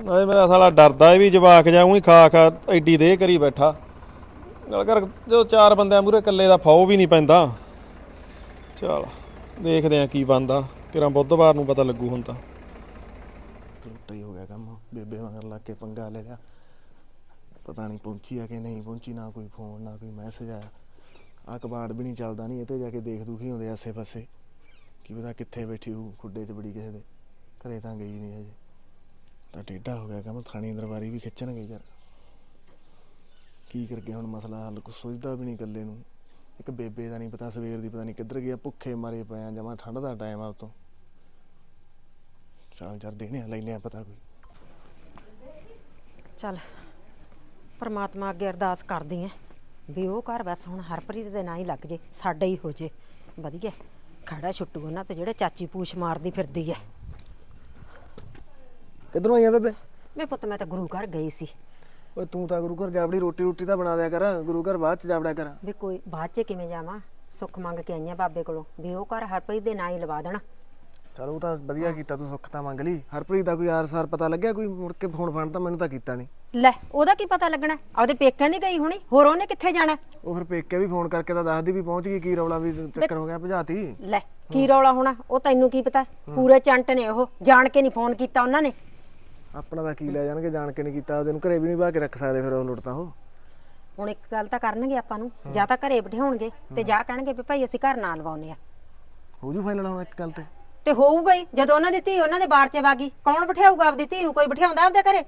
ਨਾਲੇ ਮੇਰਾ ਸਾਲਾ ਡਰਦਾ ਇਹ ਵੀ ਜਵਾਕ ਜਾਊਂ ਹੀ ਖਾ ਖਾ ਐਡੀ ਦੇ ਕਰੀ ਬੈਠਾ। ਗੱਲ ਕਰ ਜੋ ਚਾਰ ਬੰਦਿਆਂ ਮੂਰੇ ਇਕੱਲੇ ਦਾ ਫਾਉ ਵੀ ਨਹੀਂ ਪੈਂਦਾ। ਚਲ ਦੇਖਦੇ ਆ ਕੀ ਬੰਦਾ ਕਿਰਾਂ ਬੁੱਧਵਾਰ ਨੂੰ ਪਤਾ ਲੱਗੂ ਹੁਣ ਤਾਂ। ਲੁੱਟਾ ਹੀ ਹੋ ਗਿਆ ਕੰਮ। ਬੇਬੇ ਮਗਰ ਲੱਗ ਕੇ ਪੰਗਾ ਲੈ ਲਿਆ। ਪਤਾ ਨਹੀਂ ਪਹੁੰਚੀ ਆ ਕਿ ਨਹੀਂ ਪਹੁੰਚੀ, ਨਾ ਕੋਈ ਫੋਨ, ਨਾ ਕੋਈ ਮੈਸੇਜ ਆਇਆ। ਆ ਕਬਾੜ ਵੀ ਨਹੀਂ ਚੱਲਦਾ ਨਹੀਂ ਇਹ ਤੇ ਜਾ ਕੇ ਦੇਖ ਦੂਖੀ ਹੁੰਦੇ ਆਸੇ ਪਾਸੇ ਕੀ ਪਤਾ ਕਿੱਥੇ ਬੈਠੀ ਹੋਊ, ਖੁੱਡੇ 'ਚ ਬੜੀ ਕਿਸੇ ਦੇ। ਘਰੇ ਤਾਂ ਗਈ ਨਹੀਂ ਹਜੇ। ਤਾਂ ਟੇਢਾ ਹੋ ਗਿਆ ਕੰਮ ਥਾਣੀ ਦਰਬਾਰੀ ਵੀ ਖਿੱਚਣਗੇ ਯਾਰ। ਕੀ ਕਰਕੇ ਹੁਣ ਮਸਲਾ ਹੱਲ? ਕੁਛ ਸੋਚਦਾ ਵੀ ਨਹੀਂ ਇਕੱਲੇ ਨੂੰ। ਇੱਕ ਬੇਬੇ ਦਾ ਨਹੀਂ ਪਤਾ, ਸਵੇਰ ਦੀ ਪਤਾ ਨਹੀਂ ਕਿੱਧਰ ਗਿਆ, ਭੁੱਖੇ ਮਾਰੇ ਪਏ ਆ, ਜਮਾ ਠੰਡ ਦਾ ਟਾਈਮ ਆ ਉਤੋਂ। ਚੱਲ ਯਾਰ ਦੇਣੇ ਆ ਲੈਨੇ ਆ ਪਤਾ ਕੋਈ। ਚੱਲ, ਪਰਮਾਤਮਾ ਅੱਗੇ ਅਰਦਾਸ ਕਰਦੀ ਐ ਵੀ ਉਹ ਘਰ ਬਸ ਹੁਣ ਹਰਪ੍ਰੀਤ ਦੇ ਨਾਂ ਹੀ ਲੱਗ ਜੇ, ਸਾਡਾ ਹੀ ਹੋ ਜੇ। ਵਧੀਆ, ਖੜਾ ਛੁੱਟੂ ਉਹਨਾਂ ਤੇ, ਜਿਹੜੇ ਚਾਚੀ ਪੂਛ ਮਾਰਦੀ ਫਿਰਦੀ ਐ ਕਿੱਧਰੋਂ ਆਈਆਂ ਬੇਬੇ? ਵੇ ਪੁੱਤ ਮੈਂ ਤਾਂ ਗੁਰੂ ਘਰ ਗਈ ਸੀ। ਓਏ ਤੂੰ ਤਾਂ ਗੁਰੂ ਘਰ ਜਾਵੜੀ ਰੋਟੀ ਰੋਟੀ ਤਾਂ ਬਣਾ ਦਿਆ ਕਰ। ਗੁਰੂ ਘਰ ਬਾਅਦ ਚ ਜਾਵੜਿਆ ਕਰ। ਵੀ ਕੋਈ ਬਾਅਦ ਚ ਕਿਵੇਂ ਜਾਵਾਂ? ਸੁੱਖ ਮੰਗ ਕੇ ਆਈਆਂ ਬਾਬੇ ਕੋਲੋਂ। ਵੀ ਉਹ ਘਰ ਹਰਪ੍ਰੀਤ ਦੇ ਨਾਂ ਹੀ ਲਵਾ ਦੇਣਾ। ਚਲ ਉਹ ਤਾਂ ਵਧੀਆ ਕੀਤਾ ਤੂੰ ਸੁੱਖ ਤਾਂ ਮੰਗ ਲਈ। ਹਰਪ੍ਰੀਤ ਦਾ ਕੋਈ ਯਾਰ ਸਾਰ ਪਤਾ ਲੱਗਿਆ? ਕੋਈ ਮੁੜ ਕੇ ਫੋਨ ਫਾਨ ਤਾਂ ਮੈਨੂੰ ਤਾਂ ਕੀਤਾ ਨਹੀਂ। ਲੈ ਉਹਦਾ ਕੀ ਪਤਾ ਲੱਗਣਾ? ਆਪਦੇ ਪੇਕਿਆਂ ਦੀ ਗਈ ਹੋਣੀ? ਹੋਰ ਉਹਨੇ ਕਿੱਥੇ ਜਾਣਾ? ਉਹ ਫਿਰ ਪੇਕੇ ਵੀ ਫੋਨ ਕਰਕੇ ਤਾਂ ਦੱਸਦੀ ਵੀ ਪਹੁੰਚ ਗਈ ਕੀ ਰੌਲਾ ਵੀ ਚੱਕਰ ਹੋ ਗਿਆ ਭਜਾਤੀ। ਲੈ ਕੀ ਰੌਲਾ ਹੋਣਾ? ਉਹ ਤੈਨੂੰ ਕੀ ਪਤਾ? ਪੂਰੇ ਚੰਟ ਨੇ ਉਹ। ਜਾਣ ਕੇ ਨਹੀਂ ਫੋਨ ਕੀਤਾ ਉਹਨਾਂ ਨੇ। ਆਪਣਾ ਤਾਂ ਕੀ ਲੈ ਜਾਣਗੇ ਜਾਣ ਕੇ ਨਹੀਂ ਕੀਤਾ ਉਹਦੇ ਨੂੰ ਘਰੇ ਵੀ ਨਹੀਂ ਬਾ ਕੇ ਰੱਖ ਸਕਦੇ ਫਿਰ ਉਹ ਲੁੱਟਦਾ ਉਹ। ਹੁਣ ਇੱਕ ਗੱਲ ਤਾਂ ਕਰਨਗੇ ਆਪਾਂ ਨੂੰ ਜਾਂ ਤਾਂ ਘਰੇ ਬਿਠਾਉਣਗੇ ਤੇ ਜਾਂ ਕਹਿਣਗੇ ਵੀ ਭਾਈ ਅਸੀਂ ਘਰ ਨਾ ਲਵਾਉਨੇ ਆ ਹੋ ਜੂ ਫਾਈਨਲ ਹੁਣ ਇੱਕ ਗੱਲ ਤੇ? ਤੇ ਹੋਊਗਾ ਹੀ ਜਦੋਂ ਉਹਨਾਂ ਦੀ ਧੀ ਉਹਨਾਂ ਦੇ ਬਾਰ ਚ ਵਾਗੀ ਕੌਣ ਬਿਠਾਊਗਾ ਆਪਦੀ ਧੀ ਨੂੰ? ਕੋਈ ਬਿਠਾਉਂਦਾ ਆਪਦੇ ਘਰੇ?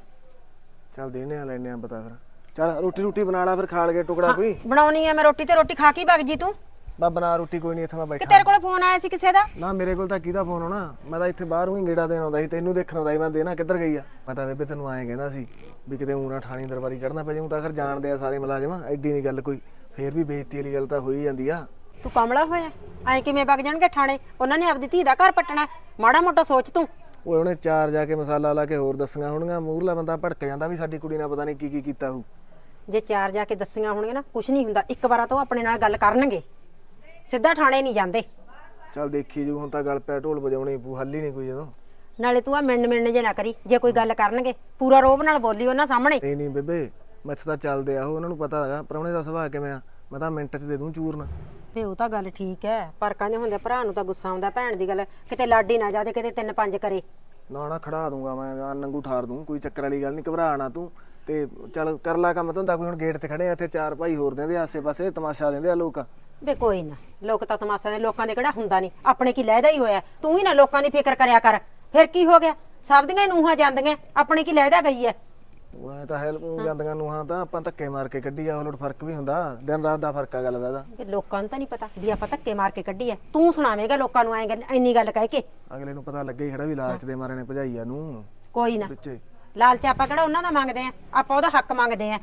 ਚੱਲ ਦੇਣੇ ਆ ਲੈਣੇ ਆ ਪਤਾ ਫਿਰ। ਚੱਲ ਰੋਟੀ ਰੋਟੀ ਬਣਾ ਲਾ ਫਿਰ ਖਾ ਲਗੇ ਟੁਕੜਾ ਕੋਈ। ਬਣਾਉਣੀ ਆ ਮੈਂ ਰੋਟੀ ਤੇ ਰੋਟੀ ਖਾ ਕੇ ਹੀ ਵਗ ਜੀ ਤੂੰ। ਬਾ ਬਣਾ ਰੋਟੀ ਕੋਈ ਨਹੀਂ ਇੱਥੇ ਮੈਂ ਕਿ ਬੈਠਾ ਤੇਰੇ ਕੋਲ ਫੋਨ ਆਇਆ ਸੀ ਕਿਸੇ ਦਾ? ਨਾ ਮੇਰੇ ਕੋਲ ਤਾਂ ਕਿਹਦਾ ਫੋਨ ਆਉਣਾ ਮੈਂ ਤਾਂ ਇੱਥੇ ਬਾਹਰੋਂ ਹੀ ਗੇੜਾ ਦੇਣ ਆਉਂਦਾ ਸੀ ਤੈਨੂੰ ਦੇਖਣ ਆਉਂਦਾ ਸੀ ਮੈਂ ਦੇਣਾ ਕਿੱਧਰ ਗਈ ਆ? ਮੈਂ ਤਾਂ ਬੇਬੇ ਤੈਨੂੰ ਐਂ ਕਹਿੰਦਾ ਸੀ ਵੀ ਕਿਤੇ ਊਣਾ ਠਾਣੀ ਦਰਬਾਰੀ ਚੜਨਾ ਪੈ ਜਾਊ ਤਾਂ ਫਿਰ ਜਾਣਦੇ ਆ ਸਾਰੇ ਮੁਲਾਜ਼ਮ ਐਡੀ ਨਹੀਂ ਗੱਲ ਕੋਈ। ਫੇਰ ਵੀ ਬੇਇੱਜ਼ਤੀ ਵਾਲੀ ਗੱਲ ਤਾਂ ਹੋ ਹੀ ਜਾਂਦੀ ਆ। ਤੂੰ ਕਮਲਾ ਹੋਇਆ? ਐ ਕਿਵੇਂ ਵਗ ਜਾਣਗੇ ਥਾਣੇ ਉਹਨਾਂ ਨੇ ਆਪਦੀ ਧੀ ਦਾ ਘਰ ਪੱਟਣਾ ਹੈ। ਮਾੜਾ ਮੋਟਾ ਸੋਚ ਤੂੰ। ਓਏ ਉਹਨੇ ਚਾਰ ਜਾ ਕੇ ਮਸਾਲਾ ਲਾ ਕੇ ਹੋਰ ਦੱਸੀਆਂ ਹੋਣਗੀਆਂ। ਮੂਹਰਲਾ ਬੰਦਾ ਭੜਕ ਜਾਂਦਾ ਵੀ ਸਾਡੀ ਕੁੜੀ ਨਾਲ ਪਤਾ ਨਹੀਂ ਕੀ ਕੀ ਕੀਤਾ ਹੋਊ। ਜੇ ਚਾਰ ਜਾ ਕੇ ਦੱਸੀਆਂ ਹੋਣਗੀਆਂ ਨਾ ਕੁਝ ਨਹੀਂ ਹੁੰਦਾ। ਇੱਕ ਵਾਰਾ ਤਾਂ ਉਹ ਆਪਣੇ ਨਾਲ ਗੱਲ ਕਰਨਗੇ। ਸਿੱਧਾ ਥਾਣੇ ਨਹੀਂ ਜਾਂਦੇ। ਚੱਲ ਦੇਖੀ ਜੂ ਹੁਣ ਤਾਂ ਗੱਲ ਪੈ ਢੋਲ ਵਜਾਉਣੀ ਪੂ ਹੱਲ ਹੀ ਨਹੀਂ ਕੋਈ ਜਦੋਂ। ਨਾਲੇ ਤੂੰ ਆ ਮਿੰਨ ਮਿੰਨ ਜੇ ਨਾ ਕਰੀ ਜੇ ਕੋਈ ਗੱਲ ਕਰਨਗੇ ਪੂਰਾ ਰੋਬ ਨਾਲ ਬੋਲੀ ਉਹਨਾਂ ਸਾਹਮਣੇ। ਨਹੀਂ ਨਹੀਂ ਬੇਬੇ ਮੈਥ ਤਾਂ ਚੱਲਦੇ ਆ ਉਹ ਉਹਨਾਂ ਨੂੰ ਪਤਾ ਹੈਗਾ ਪ੍ਰਾਹੁਣੇ ਦਾ ਸੁਭਾਅ ਕਿਵੇਂ ਆ ਮੈਂ ਤਾਂ ਮਿੰਟ 'ਚ ਦੇ ਦੂੰ ਚੂਰਨ। ਵੇ ਉਹ ਤਾਂ ਗੱਲ ਠੀਕ ਹੈ ਪਰ ਕਹਿੰਦੇ ਹੁੰਦੇ ਭਰਾ ਨੂੰ ਤਾਂ ਗੁੱਸਾ ਆਉਂਦਾ ਭੈਣ ਦੀ ਗੱਲ ਕਿਤੇ ਲਾਡੀ ਨਾ ਜਾਦੇ ਕਿਤੇ ਤਿੰਨ ਪੰਜ ਕਰੇ। ਨਾ ਨਾ ਖੜਾ ਦੂੰਗਾ ਮੈਂ ਆ ਨੰਗੂ ਠਾਰ ਦੂੰ ਕੋਈ ਚੱਕਰ ਵਾਲੀ ਗੱਲ ਨਹੀਂ ਘਬਰਾ ਨਾ ਤੂੰ। ਤੇ ਚੱਲ ਕਰ ਲਾ ਕੰਮ ਧੰਦਾ ਕੋਈ ਹੁਣ ਗੇਟ 'ਚ ਖੜੇ ਆ ਇੱਥੇ ਚਾਰ ਭਾਈ ਹੋਰ ਦਿੰਦੇ ਆਸੇ-ਪਾਸੇ ਤਮਾਸ਼ਾ ਦਿੰਦੇ ਆ ਲੋਕ। ਵੇ ਕੋਈ ਨਾ ਲੋਕ ਤਾਂ ਤਮਾਸ਼ਾ ਦੇ ਲੋਕਾਂ ਦੇ ਕਿਹੜਾ ਹੁੰਦਾ ਨਹੀਂ। ਆਪਣੇ ਕੀ ਲੈਦਾ ਹੀ ਹੋਇਆ? ਤੂੰ ਹੀ ਨਾ ਲੋਕਾਂ ਦੀ ਫਿਕਰ ਕਰਿਆ ਕਰ। ਫਿਰ ਕੀ ਹੋ ਗਿਆ? ਸਭ ਦੀਆਂ ਹੀ ਨੂੰਹਾਂ ਜਾਂਦੀਆਂ ਆਪਣੇ ਕੀ ਲੈਦਾ ਗਈ ਐ? ਉਹ ਤਾਂ ਹੈਲਪ ਜਾਂਦੀਆਂ ਨੂੰ ਹਾਂ ਤਾਂ ਆਪਾਂ ਧੱਕੇ ਮਾਰ ਕੇ ਕੱਢੀ ਆ ਉਹ ਫ਼ਰਕ ਵੀ ਹੁੰਦਾ। ਦਿਨ ਰਾਤ ਦਾ ਫ਼ਰਕ ਆ ਗੱਲ ਦਾ ਇਹਦਾ ਲੋਕਾਂ ਨੂੰ ਤਾਂ ਨਹੀਂ ਪਤਾ ਵੀ ਆਪਾਂ ਧੱਕੇ ਮਾਰ ਕੇ ਕੱਢੀ ਐ। ਤੂੰ ਸੁਣਾਵੇਂਗਾ ਲੋਕਾਂ ਨੂੰ ਐਂ ਗੱਲ ਇੰਨੀ ਗੱਲ ਕਹਿ ਕੇ। ਅਗਲੇ ਨੂੰ ਪਤਾ ਲੱਗੇ ਹੀ ਖੜਾ ਵੀ ਲਾਲਚ ਦੇ ਮਾਰੇ ਨੇ ਭਜਾਈ ਆ ਨੂੰ। ਕੋਈ ਨਾ। ਵਿੱਚੇ। ਲਾਲਚ ਆਪਾਂ ਕਿਹੜਾ ਉਹਨਾਂ ਦਾ ਮੰਗਦੇ ਆ? ਆਪਾਂ ਉਹਦਾ ਹੱਕ ਮੰਗਦੇ ਆ।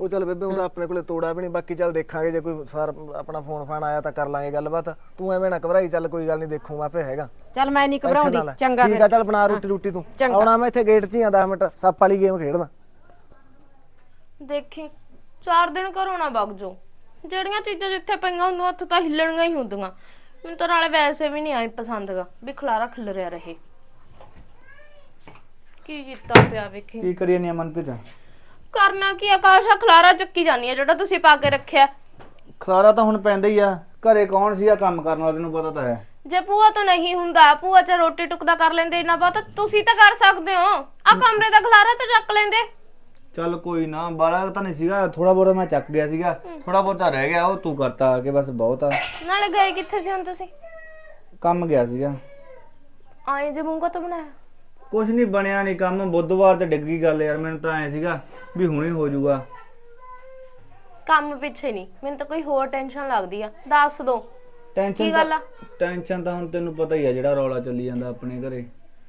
ਉਹ ਚੱਲ ਬੇਬੇ ਉਹਦਾ ਆਪਣੇ ਕੋਲੇ ਤੋੜਾ ਵੀ ਨਹੀਂ ਬਾਕੀ ਚੱਲ ਦੇਖਾਂਗੇ ਜੇ ਕੋਈ ਸਾਰ ਆਪਣਾ ਫੋਨ ਫਾਨ ਆਇਆ ਤਾਂ ਕਰ ਲਾਂਗੇ ਗੱਲਬਾਤ। ਤੂੰ ਐਵੇਂ ਨਾ ਘਬਰਾਈ ਚੱਲ ਕੋਈ ਗੱਲ ਨਹੀਂ ਦੇਖੂ ਮੈਂ ਆਪੇ ਹੈਗਾ। ਚੱਲ ਮੈਂ ਨਹੀਂ ਨਾ ਘਬਰਾਉਂਦੀ ਲੈ। ਚੰਗਾ ਠੀਕ ਆ ਫਿਰ ਚੱਲ ਬਣਾ ਰੋਟੀ ਰੋਟੀ ਤੂੰ। ਚੰਗਾ। ਆਉਣਾ ਮੈਂ ਇੱਥੇ ਗੇਟ 'ਚ ਹੀ ਆ 10 ਮਿੰਟ ਸੱਪ ਵਾਲੀ ਗੇਮ ਖੇਡਦਾ। ਦੇਖੀ ਚਾਰ ਦਿਨ ਘਰੋਂ ਨਾ ਵਗ ਜਾਓ। ਜਿਹੜੀਆਂ ਚੀਜ਼ਾਂ ਜਿੱਥੇ ਪਈਆਂ ਹੁੰਦੀਆਂ ਉੱਥੇ ਤਾਂ ਹਿੱਲਣੀਆਂ ਹੀ ਹੁੰਦੀਆਂ। ਮੈਨੂੰ ਤਾਂ ਨਾਲੇ ਵੈਸੇ ਵੀ ਨਹੀਂ ਆਈ ਪਸੰਦਗਾ ਵੀ ਖਲਾਰਾ ਖਿਲਰਿਆ ਰਹੇ ਕੀ ਕੀਤਾ ਪਿਆ ਵੇਖੀ। ਕੀ ਕਰੀਏ ਨੀ ਮਨਪ੍ਰੀਤ? ਕਰਨਾ ਕੀ ਆਕਾਸ਼ਾ ਖਲਾਰਾ ਚੱਕੀ ਜਾਨੀ ਆ ਜਿਹੜਾ ਤੁਸੀਂ ਪਾ ਕੇ ਰੱਖਿਆ। ਖਲਾਰਾ ਤਾਂ ਹੁਣ ਪੈਂਦਾ ਹੀ ਆ। ਘਰੇ ਕੌਣ ਸੀਗਾ ਕੰਮ ਕਰਨ ਵਾਲਾ ਤੈਨੂੰ ਪਤਾ ਤਾਂ ਹੈ। ਜੇ ਭੂਆ ਤੋਂ ਨਹੀਂ ਹੁੰਦਾ ਭੂਆ ਚ ਰੋਟੀ ਟੁਕਦਾ ਕਰ ਲੈਂਦੇ ਇੰਨਾ ਬਹੁਤ ਤੁਸੀਂ ਤਾਂ ਕਰ ਸਕਦੇ ਹੋ। ਆ ਕਮਰੇ ਦਾ ਖਲਾਰਾ ਤਾਂ ਚੱਕ ਲੈਂਦੇ। ਚੱਲ ਕੋਈ ਨਾ ਬਾਲਾ ਤਾਂ ਨਹੀਂ ਸੀਗਾ। ਥੋੜਾ ਬਹੁਤਾ ਮੈਂ ਚੱਕ ਗਿਆ ਸੀਗਾ। ਥੋੜਾ ਬਹੁਤਾ ਰਹਿ ਗਿਆ ਉਹ ਤੂੰ ਕਰਤਾ ਆ ਕੇ ਬਸ ਬਹੁਤ ਆ। ਨਾਲੇ ਗਏ ਕਿੱਥੇ ਸੀ ਹੁਣ ਤੁਸੀਂ? ਕੰਮ ਗਿਆ ਸੀਗਾ। ਆਏ ਜੇ ਮੂੰਗਾ ਤੋਂ ਬਣਾਇਆ। ਕੁਝ ਨਹੀਂ ਬਣਿਆ ਨਹੀਂ ਕੰਮ ਬੁੱਧਵਾਰ ਤੇ ਡਿੱਗ ਗਈ ਗੱਲ ਯਾਰ ਮੈਨੂੰ ਤਾਂ ਐ ਸੀਗਾ ਵੀ ਹੁਣੇ ਹੋ ਜਾਊਗਾ। ਕੰਮ ਪਿੱਛੇ ਨਹੀਂ ਮੈਨੂੰ ਤਾਂ ਕੋਈ ਹੋਰ ਟੈਨਸ਼ਨ ਲੱਗਦੀ ਆ ਦੱਸ ਦੋ। ਟੈਨਸ਼ਨ ਕੀ ਗੱਲ ਆ? ਟੈਨਸ਼ਨ ਤਾਂ ਹੁਣ ਤੈਨੂੰ ਪਤਾ ਹੀ ਆ ਜਿਹੜਾ ਰੌਲਾ ਚੱਲੀ ਜਾਂਦਾ ਆਪਣੇ ਘਰੇ।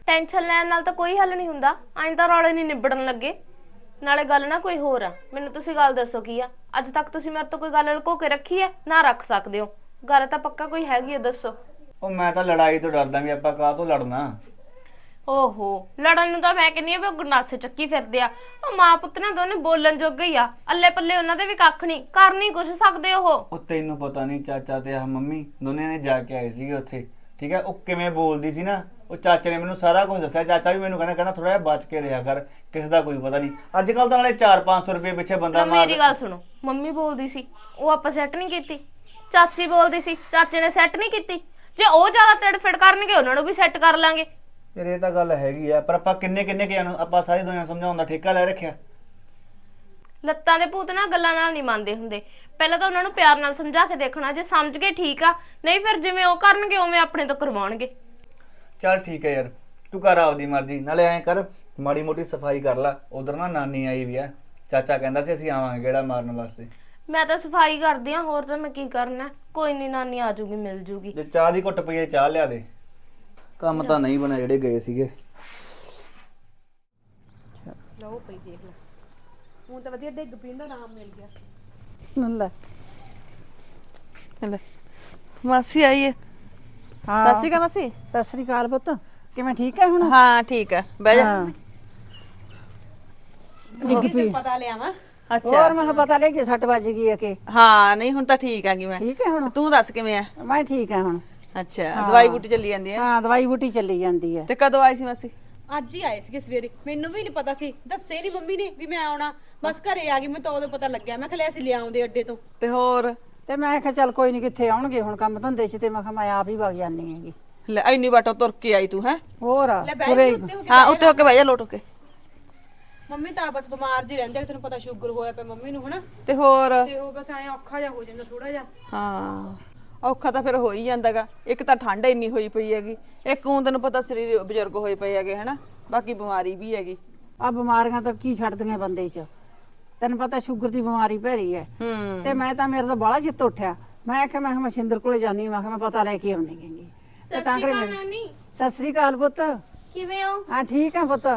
ਟੈਨਸ਼ਨ ਲੈਣ ਨਾਲ ਤਾਂ ਕੋਈ ਹੱਲ ਨਹੀਂ ਹੁੰਦਾ ਐਂ ਤਾਂ ਰੌਲੇ ਨਹੀਂ ਨਿਬੜਨ ਲੱਗੇ। ਨਾਲੇ ਗੱਲ ਨਾ ਕੋਈ ਹੋਰ ਆ ਮੈਨੂੰ ਤੁਸੀਂ ਗੱਲ ਦੱਸੋ ਕੀ ਆ? ਅੱਜ ਤੱਕ ਤੁਸੀਂ ਮੇਰੇ ਤੋਂ ਕੋਈ ਗੱਲ ਲੁਕੋ ਕੇ ਰੱਖੀ ਹੈ ਨਾ ਰੱਖ ਸਕਦੇ ਹੋ। ਗੱਲ ਤਾਂ ਪੱਕਾ ਕੋਈ ਹੈਗੀ ਆ ਦੱਸੋ। ਉਹ ਮੈਂ ਤਾਂ ਲੜਾਈ ਤੋਂ ਡਰਦਾ ਵੀ ਆਪਾਂ ਕਾਹ ਤੋਂ ਲੜਨਾ? ਓਹੋ ਲੜਨ ਨੂੰ ਤਾਂ ਮੈਂ ਕਹਿੰਨੀ ਆ ਵੀ ਉਹ ਗੰਡਾਸੇ ਚੱਕੀ ਫਿਰਦੇ ਆ। ਉਹ ਮਾਂ ਪੁੱਤ ਨਾ ਦੋਨੇ ਬੋਲਣ ਜੋਗੇ ਹੀ ਆ। ਅੱਲੇ ਪੱਲੇ ਉਹਨਾਂ ਦੇ ਵੀ ਕੱਖ ਨਹੀਂ ਕਰ ਨਹੀਂ ਕੁਛ ਸਕਦੇ ਉਹ। ਉਹ ਤੈਨੂੰ ਪਤਾ ਨਹੀਂ ਚਾਚਾ ਤੇ ਆ ਮੰਮੀ ਦੋਨੇ ਨੇ ਜਾ ਕੇ ਆਏ ਸੀਗੇ ਉੱਥੇ। ਠੀਕ ਹੈ ਉਹ ਕਿਵੇਂ ਬੋਲਦੀ ਸੀ ਨਾ ਉਹ ਚਾਚੇ ਨੇ ਮੈਨੂੰ ਸਾਰਾ ਕੁਝ ਦੱਸਿਆ। ਚਾਚਾ ਵੀ ਮੈਨੂੰ ਕਹਿੰਦਾ ਕਹਿੰਦਾ ਥੋੜਾ ਜਿਹਾ ਬਚ ਕੇ ਰਿਹਾ ਕਰ ਕਿਸੇ ਦਾ ਕੋਈ ਪਤਾ ਨਹੀਂ। ਅੱਜ ਕੱਲ ਤਾਂ ਨਾਲੇ 4-500 ਰੁਪਏ ਪਿੱਛੇ ਬੰਦਾ ਮਾਰ ਮੇਰੀ ਗੱਲ ਸੁਣੋ ਮੰਮੀ ਬੋਲਦੀ ਸੀ ਉਹ ਆਪਾਂ ਸੈੱਟ ਨਹੀਂ ਕੀਤੀ। ਚਾਚੀ ਬੋਲਦੀ ਸੀ ਚਾਚੇ ਨੇ ਸੈੱਟ ਨਹੀਂ ਕੀਤੀ। ਜੇ ਉਹ ਜ਼ਿਆਦਾ ਤੜਫੜ ਕਰਨਗੇ ਉਹਨਾਂ ਨੂੰ ਵੀ ਸੈੱਟ ਕਰ ਲਾਂਗੇ। ਯਾਰ ਇਹ ਤਾਂ ਗੱਲ ਹੈਗੀ ਆ ਪਰ ਆਪਾਂ ਕਿੰਨੇ ਕਿੰਨੇ ਕਿਆਂ ਨੂੰ ਆਪਾਂ ਸਾਰੀ ਦੁਨੀਆ ਨੂੰ ਸਮਝਾਉਣ ਦਾ ਠੇਕਾ ਲੈ ਰੱਖਿਆ। ਲੱਤਾਂ ਦੇ ਭੂਤ ਨਾ ਗੱਲਾਂ ਨਾਲ ਨਹੀਂ ਮੰਨਦੇ ਹੁੰਦੇ। ਪਹਿਲਾਂ ਤਾਂ ਉਹਨਾਂ ਨੂੰ ਪਿਆਰ ਨਾਲ ਸਮਝਾ ਕੇ ਦੇਖਣਾ ਜੇ ਸਮਝ ਗਏ ਠੀਕ ਆ ਨਹੀਂ ਫਿਰ ਜਿਵੇਂ ਉਹ ਕਰਨਗੇ ਉਵੇਂ ਆਪਣੇ ਤੋਂ ਕਰਵਾਉਣਗੇ। ਚੱਲ ਠੀਕ ਹੈ ਯਾਰ ਤੂੰ ਕਰ ਆਪਦੀ ਮਰਜ਼ੀ ਨਾਲੇ ਐਂ ਕਰ ਮਾੜੀ ਮੋਟੀ ਸਫ਼ਾਈ ਕਰ ਲੈ ਉਧਰ ਨਾ ਨਾਨੀ ਆਈ ਵੀ ਆ। ਚਾਚਾ ਕਹਿੰਦਾ ਸੀ ਅਸੀਂ ਆਵਾਂਗੇ ਗੇੜਾ ਮਾਰਨ ਵਾਸਤੇ। ਮੈਂ ਤਾਂ ਸਫ਼ਾਈ ਕਰਦੀ ਆ ਹੋਰ ਤਾਂ ਮੈਂ ਕੀ ਕਰਨਾ ਕੋਈ ਨਹੀਂ ਨਾਨੀ ਆ ਜੂਗੀ ਮਿਲ ਜੂਗੀ। ਜੇ ਚਾਹ ਦੀ ਘੁੱਟ ਪਈਏ ਚਾਹ ਲਿਆ ਦੇ। ਕੰਮ ਤਾਂ ਨਹੀਂ ਬਣਿਆ ਜਿਹੜੇ ਗਏ ਸੀਗੇ। ਲਓ ਪਈ ਦੇਖ ਲੈ ਹੁਣ ਤਾਂ ਵਧੀਆ ਡਿੱਗ ਪੀਂਦਾ ਆਰਾਮ ਮਿਲ ਗਿਆ। ਲੈ ਲੈ। ਮਾਸੀ ਆਈ ਹੈ ਹਾਂ। ਸਤਿ ਸ਼੍ਰੀ ਅਕਾਲ ਮਾਸੀ। ਸਤਿ ਸ੍ਰੀ ਅਕਾਲ ਪੁੱਤ। ਕਿਵੇਂ ਠੀਕ ਹੈ ਹੁਣ? ਹਾਂ ਠੀਕ ਹੈ। ਬਹਿ ਜਾ। ਹਾਂ। ਡਿੱਗ ਪਈ ਪਤਾ ਲਿਆਵਾਂ। ਅੱਛਾ। ਹੋਰ ਮੈਨੂੰ ਪਤਾ ਲੈ ਕਿ ਸੱਟ ਵੱਜ ਗਈ ਹੈ ਕਿ। ਹਾਂ ਨਹੀਂ ਹੁਣ ਤਾਂ ਠੀਕ ਆਂਗੀ ਮੈਂ। ਠੀਕ ਹੈ ਹੁਣ? ਤੂੰ ਦੱਸ ਕਿਵੇਂ ਆ ਮੈਂ ਠੀਕ ਹਾਂ ਹੁਣ। ਅੱਛਾ ਦਵਾਈ ਬੂਟੀ ਚੱਲੀ ਜਾਂਦੀ ਹੈ? ਹਾਂ ਦਵਾਈ ਬੂਟੀ ਚੱਲੀ ਜਾਂਦੀ ਹੈ। ਤੇ ਕਦੋਂ ਆਈ ਸੀ ਮਾਸੀ? ਅੱਜ ਹੀ ਆਏ ਸੀਗੇ ਸਵੇਰੇ। ਮੈਨੂੰ ਵੀ ਨਹੀਂ ਪਤਾ ਸੀ। ਦੱਸੇ ਨਹੀਂ ਮੰਮੀ ਨੇ ਵੀ ਮੈਂ ਆਉਣਾ। ਬਸ ਘਰੇ ਆ ਗਈ ਮੈਂ ਤਾਂ ਉਦੋਂ ਪਤਾ ਲੱਗਿਆ। ਮੈਂ ਕਿਹਾ ਲੈ ਅਸੀਂ ਲਿਆਉਂਦੇ ਅੱਡੇ ਤੋਂ। ਤੇ ਹੋਰ? ਤੇ ਮੈਂ ਕਿਹਾ ਚੱਲ ਕੋਈ ਨਹੀਂ ਕਿੱਥੇ ਆਉਣਗੇ ਹੁਣ ਕੰਮ ਧੰਦੇ 'ਚ ਤੇ ਮੈਂ ਕਿਹਾ ਮੈਂ ਆਪ ਹੀ ਵਗ ਜਾਨੀ ਹੈਗੀ। ਲੈ ਇੰਨੀ ਬਾਟੋ ਤੁਰ ਕੇ ਆਈ ਤੂੰ ਹੈ? ਹੋਰ ਲੈ ਉੱਤੇ ਹੋ ਕੇ ਹਾਂ ਉੱਤੇ ਹੋ ਕੇ ਬਹਿ ਜਾ ਲੋਟ ਹੋ ਕੇ। ਮੰਮੀ ਤਾਂ ਬਸ ਬਿਮਾਰ ਜੀ ਰਹਿੰਦੇ ਆ, ਤੈਨੂੰ ਪਤਾ ਸ਼ੂਗਰ ਹੋਇਆ ਪਿਆ ਮੰਮੀ ਨੂੰ ਹਨਾ? ਤੇ ਹੋਰ? ਤੇ ਉਹ ਬਸ ਐ ਔਖਾ ਜਿਹਾ ਹੋ ਜਾਂਦਾ ਥੋੜਾ ਜਿਹਾ। ਹਾਂ। ਔਖਾ ਤਾਂ ਫਿਰ ਹੋ ਹੀ ਜਾਂਦਾਗਾ। ਇੱਕ ਤਾਂ ਠੰਡ ਇੰਨੀ ਹੋਈ ਪਈ ਹੈਗੀ। ਇੱਕ ਊਂ ਤੈਨੂੰ ਪਤਾ ਸਰੀਰ ਬਜ਼ੁਰਗ ਹੋਏ ਪਏ ਹੈਗੇ ਹਨਾ? ਬਾਕੀ ਬਿਮਾਰੀ ਵੀ ਹੈਗੀ। ਆ ਬਿਮਾਰੀਆਂ ਤਾਂ ਕੀ ਛੱਡਦੀਆਂ ਬੰਦੇ 'ਚ। ਤੈਨੂੰ ਪਤਾ ਸ਼ੂਗਰ ਦੀ ਬਿਮਾਰੀ ਭੈਰੀ ਹੈ ਹੂੰ। ਤੇ ਮੈਂ ਤਾਂ ਮੇਰੇ ਤਾਂ ਬਾਹਲਾ ਚਿੱਤ ਉੱਠਿਆ। ਮੈਂ ਕਿਹਾ ਮੈਂ ਕਿਹਾ ਮਸ਼ਿੰਦਰ ਕੋਲੇ ਜਾਨੀ ਮੈਂ ਕਿਹਾ ਮੈਂ ਪਤਾ ਲੈ ਕੇ ਆਉਣੀ ਹੈਗੀ। ਤੇ ਤਾਂ ਕਰੇ ਨਾਨੀ। ਸਤਿ ਸ੍ਰੀ ਅਕਾਲ ਪੁੱਤ। ਕਿਵੇਂ ਹੋ? ਹਾਂ ਠੀਕ ਆ ਪੁੱਤ।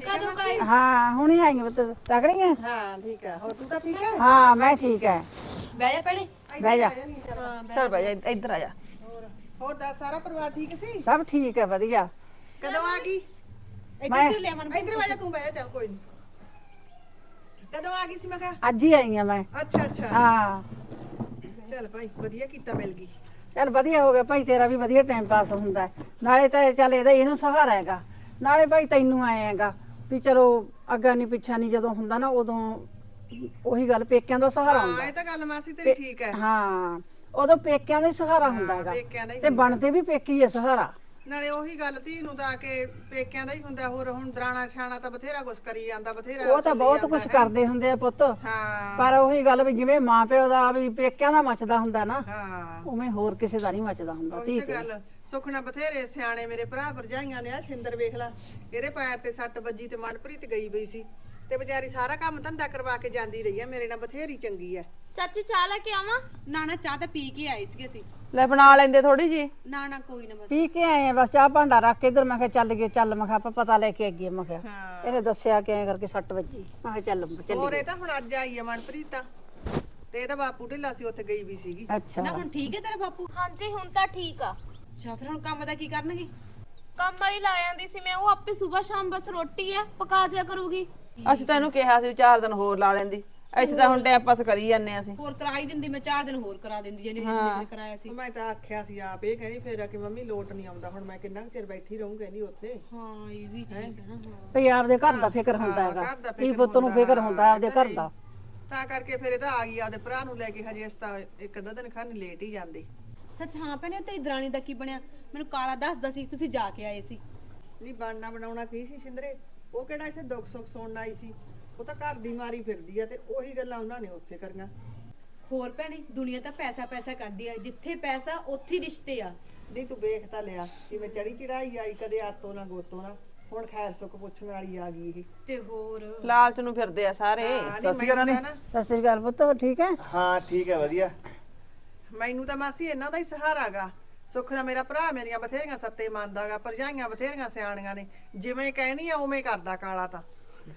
ਕਦੋਂ ਕਾਈ ਹਾਂ ਹੁਣੇ ਆਈ ਹਾਂ ਪੁੱਤ। ਤਕੜੀ ਹੈ ਹਾਂ ਠੀਕ ਹੈ ਹੋਰ ਤੂੰ ਤਾਂ ਠੀਕ ਹੈ ਹਾਂ ਮੈਂ ਠੀਕ ਹੈ ਬਹਿ ਜਾ ਭੈਣੇ। ਬਹਿ ਜਾ। ਚਲ ਬਹਿ ਜਾ ਇੱਧ- ਇੱਧਰ ਆ ਜਾ। ਹੋਰ ਦਾ ਸਾਰਾ ਪਰਿਵਾਰ ਠੀਕ ਸੀ? ਸਭ ਠੀਕ ਹੈ ਵਧੀਆ। ਕਦੋਂ ਆ ਗਈ? ਮੈਂ ਇੱਧਰ ਵਾਜਾ ਤੂੰ ਬਹਿ ਜਾ ਚੱਲ ਕੋਈ ਨਹੀਂ। ਕਦੋਂ ਆ ਗਈ ਸੀ ਮੈਂ ਕਿਹਾ? ਅੱਜ ਹੀ ਆਈ ਹਾਂ ਮੈਂ। ਅੱਛਾ ਅੱਛਾ। ਹਾਂ। ਚੱਲ ਭਾਈ ਵਧੀਆ ਕੀਤਾ ਮਿਲ ਗਈ। ਚੱਲ ਵਧੀਆ ਹੋ ਗਿਆ ਭਾਈ ਤੇਰਾ ਵੀ ਵਧੀਆ ਟਾਈਮ ਪਾਸ ਹੁੰਦਾ ਹੈ। ਨਾਲੇ ਤਾਂ ਇਹ ਚੱਲ ਇਹਦਾ ਇਹਨੂੰ ਸਹਾਰਾ ਹੈਗਾ। ਨਾਲੇ ਭਾਈ ਤੈਨੂੰ ਆਏ ਹੈਗਾ ਵੀ ਚਲੋ ਅੱਗਾ ਨਹੀਂ ਪਿੱਛਾ ਨਹੀਂ ਜਦੋਂ ਹੁੰਦਾ ਨਾ ਉਦੋਂ ਉਹੀ ਗੱਲ ਪੇਕਿਆਂ ਦਾ ਸਹਾਰਾ ਹਾਂ ਹੁੰਦਾ। ਇਹ ਤਾਂ ਗੱਲ ਮਾਸੀ ਤੇਰੀ ਠੀਕ ਹੈ। ਹਾਂ ਉਦੋਂ ਪੇਕਿਆਂ ਦਾ ਹੀ ਸਹਾਰਾ ਹੁੰਦਾ ਹੈਗਾ। ਪੇਕਿਆਂ ਦਾ ਹੀ ਤੇ ਬਣਦੇ ਵੀ ਪੇਕੀ ਹੀ ਹੈ ਸਹਾਰਾ। ਨਾਲੇ ਉਹੀ ਗੱਲ ਧੀ ਨੂੰ ਤਾਂ ਕੇ ਪੇਕਿਆਂ ਦਾ ਹੀ ਹੁੰਦਾ ਹੋਰ ਹੁਣ ਦਰਾਣਾ ਛਾਣਾ ਤਾਂ ਬਥੇਰਾ ਕੁਛ ਕਰੀ ਜਾਂਦਾ ਬਥੇਰਾ ਉਹ ਤਾਂ ਬਹੁਤ ਕੁਝ ਹੈ। ਕਰਦੇ ਹੁੰਦੇ ਆ ਪੁੱਤ। ਹਾਂ। ਪਰ ਉਹੀ ਗੱਲ ਵੀ ਜਿਵੇਂ ਮਾਂ ਪਿਓ ਦਾ ਵੀ ਪੇਕਿਆਂ ਦਾ ਮੱਚਦਾ ਹੁੰਦਾ ਨਾ ਹਾਂ। ਉਵੇਂ ਹੋਰ ਕਿਸੇ ਦਾ ਨਹੀਂ ਮੱਚਦਾ ਹੁੰਦਾ ਉਹੀ ਧੀ ਤਾਂ ਤੇ ਗੱਲ। ਸੁਖਣਾ ਬਥੇਰੇ ਸਿਆਣੇ ਮੇਰੇ ਭਰਾ ਭਰਜਾਈਆਂ ਨੇ ਆ ਸ਼ਿੰਦਰ ਵੇਖ ਲਾ ਇਹਦੇ ਪੈਰ ਤੇ ਸੱਟ ਵੱਜੀ ਤੇ ਮਨਪ੍ਰੀਤ ਗਈ ਪਈ ਸੀ। ਤੇ ਵਿਚਾਰੀ ਸਾਰਾ ਕੰਮ ਧੰਦਾ ਕਰਵਾ ਕੇ ਜਾਂਦੀ ਰਹੀ ਹੈ ਮੇਰੇ ਨਾਲ ਬਥੇਰੀ ਚੰਗੀ ਹੈ ਚਾਚੀ ਚਾਹ ਲੈ ਕੇ ਆਵਾਂ? ਨਾ ਨਾ ਚਾਹ ਤਾਂ ਪੀ ਕੇ ਆਏ ਸੀਗੇ ਅਸੀਂ। ਲੈ ਬਣਾ ਲੈਂਦੇ ਥੋੜੀ ਜੀ ਨਾ ਨਾ ਕੋਈ ਨਾ ਬਸ। ਪੀ ਕੇ ਆਏ ਆ ਬਸ ਚਾਹ ਭਾਂਡਾ ਰੱਖ ਕੇ ਇਧਰ ਮੈਂ ਕਿਹਾ ਚੱਲ ਗਏ ਚੱਲ ਮੈਂ ਕਿਹਾ ਆਪਾਂ ਪਤਾ ਲੈ ਕੇ ਅੱਗੇ ਮੈਂ ਕਿਹਾ। ਇਹਨੇ ਦੱਸਿਆ ਕਿ ਐਂ ਕਰਕੇ ਸੱਟ ਵੱਜੀ। ਮੈਂ ਕਿਹਾ ਚੱਲ ਚੱਲੀ ਹੋਰ ਇਹ ਤਾਂ ਹੁਣ ਅੱਜ ਆਈ ਹੈ ਮਨਪ੍ਰੀਤ ਤਾਂ। ਤੇ ਇਹਦਾ ਬਾਪੂ ਢਿੱਲਾ ਸੀ ਉੱਥੇ ਗਈ ਵੀ ਸੀਗੀ। ਅੱਛਾ। ਨਾ ਹੁਣ ਠੀਕ ਹੈ ਤੇਰਾ ਬਾਪੂ? ਹਾਂਜੀ ਹੁਣ ਤਾਂ ਠੀਕ ਆ। ਅੱਛਾ ਫਿਰ ਹੁਣ ਕੰਮ ਦਾ ਕੀ ਕਰਨਗੇ? ਕੰਮ ਵਾਲੀ ਲਾ ਜਾਂਦੀ ਸੀ ਮੈਂ ਉਹ ਆਪੇ ਸਵੇਰ ਸ਼ਾਮ ਬਸ ਰੋਟੀ ਆ ਪਕਾ ਜਾ ਕਰੂਗੀ। ਅਸੀਂ ਤੈਨੂੰ ਕਿਹਾ ਸੀ ਚਾਰ ਦਿਨ ਹੋਰ ਲਾ ਲੈਂਦੀ। ਇੱਥੇ ਤਾਂ ਹੁਣ ਟਾਈਮ ਪਾਸ ਕਰੀ ਜਾਂਦੇ ਆ ਅਸੀਂ। ਹੋਰ ਕਰਾਈ ਦਿੰਦੀ ਮੈਂ 4 ਦਿਨ ਹੋਰ ਕਰਾ ਦਿੰਦੀ ਜਿਹਨੇ ਜਿਹਨੇ ਕਰਾਇਆ ਸੀ। ਮੈਂ ਤਾਂ ਆਖਿਆ ਸੀ ਆਪ ਇਹ ਕਹਿੰਦੀ ਫੇਰ ਆ ਕਿ ਮੰਮੀ ਲੋਟ ਨਹੀਂ ਆਉਂਦਾ ਹੁਣ ਮੈਂ ਕਿੰਨਾ ਕੁ ਚਿਰ ਬੈਠੀ ਰਹੂੰ ਕਹਿੰਦੀ ਉੱਥੇ। ਹਾਂ ਇਹ ਵੀ ਠੀਕ ਹੈ ਨਾ ਹਾਂ। ਭਈ ਆਪਦੇ ਘਰ ਦਾ ਫਿਕਰ ਹੁੰਦਾ ਹੈਗਾ। ਘਰ ਦਾ ਧੀ ਫਿਕਰ ਪੁੱਤ ਨੂੰ ਫਿਕਰ ਹੁੰਦਾ ਆਪਦੇ ਘਰ ਦਾ। ਤਾਂ ਕਰਕੇ ਫਿਰ ਇਹ ਤਾਂ ਆ ਗਈ ਆਪਦੇ ਭਰਾ ਨੂੰ ਲੈ ਕੇ ਹਜੇ ਇਸ ਤਾਂ ਇੱਕ ਅੱਧਾ ਦਿਨ ਖਾਣੀ ਲੇਟ ਹੀ ਜਾਂਦੀ। ਸੱਚ ਹਾਂ ਭੈਣੇ ਤੇਰੀ ਦਰਾਣੀ ਦਾ ਕੀ ਬਣਿਆ? ਮੈਨੂੰ ਕਾਲਾ ਦੱਸਦਾ ਸੀ ਤੁਸੀਂ ਜਾ ਕੇ ਆਏ ਸੀ। ਨਹੀਂ ਬਣਨਾ ਬਣਾਉਣਾ ਕੀ ਸੀ ਸਿੰਦਰੇ? ਉਹ ਕਿਹੜਾ ਇੱਥੇ ਦੁੱਖ ਸੁੱਖ ਸੁਣਨ ਆਈ ਸੀ? ਉਹ ਤਾਂ ਘਰ ਦੀ ਮਾਰੀ ਫਿਰਦੀ ਆ ਤੇ ਉਹੀ ਗੱਲਾਂ ਉਹਨਾਂ ਨੇ ਉੱਥੇ ਕਰੀਆਂ। ਹੋਰ ਭੈਣੇ ਦੁਨੀਆ ਤਾਂ ਪੈਸਾ ਪੈਸਾ ਕਰਦੀ ਆ। ਜਿੱਥੇ ਪੈਸਾ ਉੱਥੇ ਹੀ ਰਿਸ਼ਤੇ ਆ। ਨਹੀਂ ਤੂੰ ਵੇਖ ਤਾਂ ਲਿਆ ਕਿਵੇਂ ਚੜੀ ਚੜਾਈ ਆਈ ਕਦੇ ਆਤੋਂ ਨਾ ਗੋਤੋਂ ਨਾ। ਹੁਣ ਖੈਰ ਸੁੱਖ ਪੁੱਛਣ ਵਾਲੀ ਆ ਗਈ ਇਹ। ਤੇ ਹੋਰ? ਲਾਲਚ ਨੂੰ ਫਿਰਦੇ ਆ ਸਾਰੇ। ਸਤਿ ਸ਼੍ਰੀ ਅਕਾਲ ਨਾ ਸਤਿ ਸ੍ਰੀ ਅਕਾਲ ਪੁੱਤ ਹੋਰ ਠੀਕ ਹੈ? ਹਾਂ ਠੀਕ ਹੈ ਵਧੀਆ। ਮੈਨੂੰ ਤਾਂ ਮਾਸੀ ਇਹਨਾਂ ਦਾ ਹੀ ਸਹਾਰਾਗਾ ਸੁੱਖ ਨਾਲ ਮੇਰਾ ਭਰਾ ਮੇਰੀਆਂ ਬਥੇਰੀਆਂ ਸੱਤੇ ਮੰਨਦਾਗਾ ਭਰਜਾਈਆਂ ਬਥੇਰੀਆਂ ਸਿਆਣੀਆਂ ਨੇ। ਜਿਵੇਂ ਕਹਿਣੀ ਆ ਉਵੇਂ ਕਰਦਾ ਕਾਲਾ ਤਾਂ।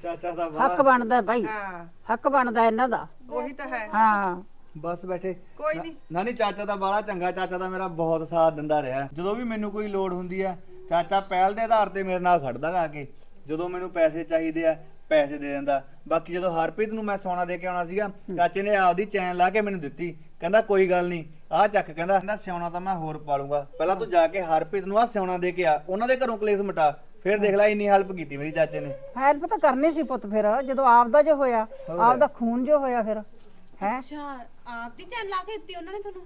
ਚਾਚਾ ਦਾ ਹੱਕ ਬਣਦਾ ਭਾਈ। ਹਾਂ। ਹੱਕ ਬਣਦਾ ਇਹਨਾਂ ਦਾ। ਉਹੀ ਤਾਂ ਹੈ। ਹਾਂ। ਬਸ ਬੈਠੇ। ਕੋਈ ਨਹੀਂ ਨਾ। ਨਹੀਂ ਚਾਚਾ ਦਾ ਬਾਲਾ ਚੰਗਾ ਚਾਚਾ ਦਾ ਮੇਰਾ ਬਹੁਤ ਸਾਥ ਦਿੰਦਾ ਰਿਹਾ। ਜਦੋਂ ਵੀ ਮੈਨੂੰ ਕੋਈ ਲੋੜ ਹੁੰਦੀ ਆ ਚਾਚਾ ਪਹਿਲ ਦੇ ਆਧਾਰ ਤੇ ਮੇਰੇ ਨਾਲ ਖੜਦਾ ਗਾ ਕੇ। ਜਦੋਂ ਮੈਨੂੰ ਪੈਸੇ ਚਾਹੀਦੇ ਆ ਪੈਸੇ ਦੇ ਦਿੰਦਾ। ਬਾਕੀ ਜਦੋਂ ਹਰਪ੍ਰੀਤ ਨੂੰ ਮੈਂ ਸੋਨਾ ਦੇ ਕੇ ਆਉਣਾ ਸੀਗਾ ਚਾਚੇ ਨੇ ਆਪਦੀ ਚੈਨ ਲਾ ਕੇ ਮੈਨੂੰ ਦਿੱਤੀ। ਕਹਿੰਦਾ ਕੋਈ ਗੱਲ ਨਹੀਂ ਆਹ ਚੱਕ ਕਹਿੰਦਾ ਕਹਿੰਦਾ ਸਿਉਣਾ ਤਾਂ ਮੈਂ ਹੋਰ ਪਾ ਲੂੰਗਾ ਪਹਿਲਾਂ ਤੂੰ ਜਾ ਕੇ ਹਰਪ੍ਰੀਤ ਨੂੰ ਆਹ ਸਿਉਣਾ ਦੇ ਕੇ ਆ। ਉਹਨਾਂ ਦੇ ਘਰੋਂ ਕਲੇਸ਼ ਮਿਟਾ। ਫਿਰ ਦੇਖ ਲੈ ਇੰਨੀ ਹੈਲਪ ਕੀਤੀ ਮੇਰੀ ਚਾਚੇ ਨੇ। ਹੈਲਪ ਤਾਂ ਕਰਨੀ ਸੀ ਪੁੱਤ ਫਿਰ ਜਦੋਂ ਆਪਦਾ ਜੋ ਹੋਇਆ ਆਪਦਾ ਖੂਨ ਜੋ ਹੋਇਆ ਫਿਰ ਹੈ? ਅੱਛਾ ਆਪ ਦੀ ਚੈਨ ਲਾ ਕੇ ਦਿੱਤੀ ਉਹਨਾਂ ਨੇ ਤੁਹਾਨੂੰ?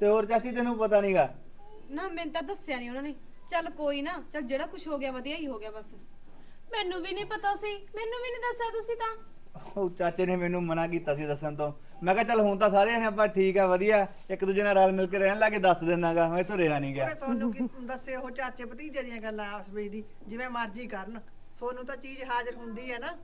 ਤੇ ਹੋਰ ਚਾਚੀ ਤੈਨੂੰ ਪਤਾ ਨਹੀਂਗਾ ਨਾ ਮੈਨੂੰ ਤਾਂ ਦੱਸਿਆ ਨਹੀਂ ਉਹਨਾਂ ਨੇ। ਚੱਲ ਕੋਈ ਨਾ ਚੱਲ ਜਿਹੜਾ ਕੁਝ ਹੋ ਗਿਆ ਵਧੀਆ ਹੀ ਹੋ ਗਿਆ ਬਸ। ਮੈਨੂੰ ਵੀ ਨਹੀਂ ਪਤਾ ਸੀ ਮੈਨੂੰ ਵੀ ਨਹੀਂ ਦੱਸਿਆ ਤੁਸੀਂ ਤਾਂ। ਉਹ ਚਾਚੇ ਨੇ ਮੈਨੂੰ ਮਨਾ ਕੀਤਾ ਸੀ ਦੱਸਣ ਤੋਂ। ਮੈਂ ਕਿਹਾ ਚੱਲ ਹੁਣ ਤਾਂ ਸਾਰੇ ਜਣੇ ਆਪਾਂ ਠੀਕ ਆ ਵਧੀਆ। ਇੱਕ ਦੂਜੇ ਨਾਲ ਰਲ ਮਿਲ ਕੇ ਰਹਿਣ ਲੱਗੇ ਦੱਸ ਦਿੰਨਾਗਾ ਮੈਂ ਇੱਥੋਂ ਰਿਹਾ ਨਹੀਂ ਗਿਆ। ਉਹਨੇ ਸੋਨੂੰ ਕੀ ਦੱਸੇ ਉਹ ਚਾਚੇ ਭਤੀਜੇ ਦੀਆਂ ਗੱਲਾਂ ਆਪਸ ਵਿੱਚ ਦੀ ਜਿਵੇਂ ਮਰਜ਼ੀ ਕਰਨ। ਸੋਨੂੰ ਤਾਂ ਚੀਜ਼ ਹਾਜ਼ਰ ਹੁੰਦੀ ਹੈ ਨਾ।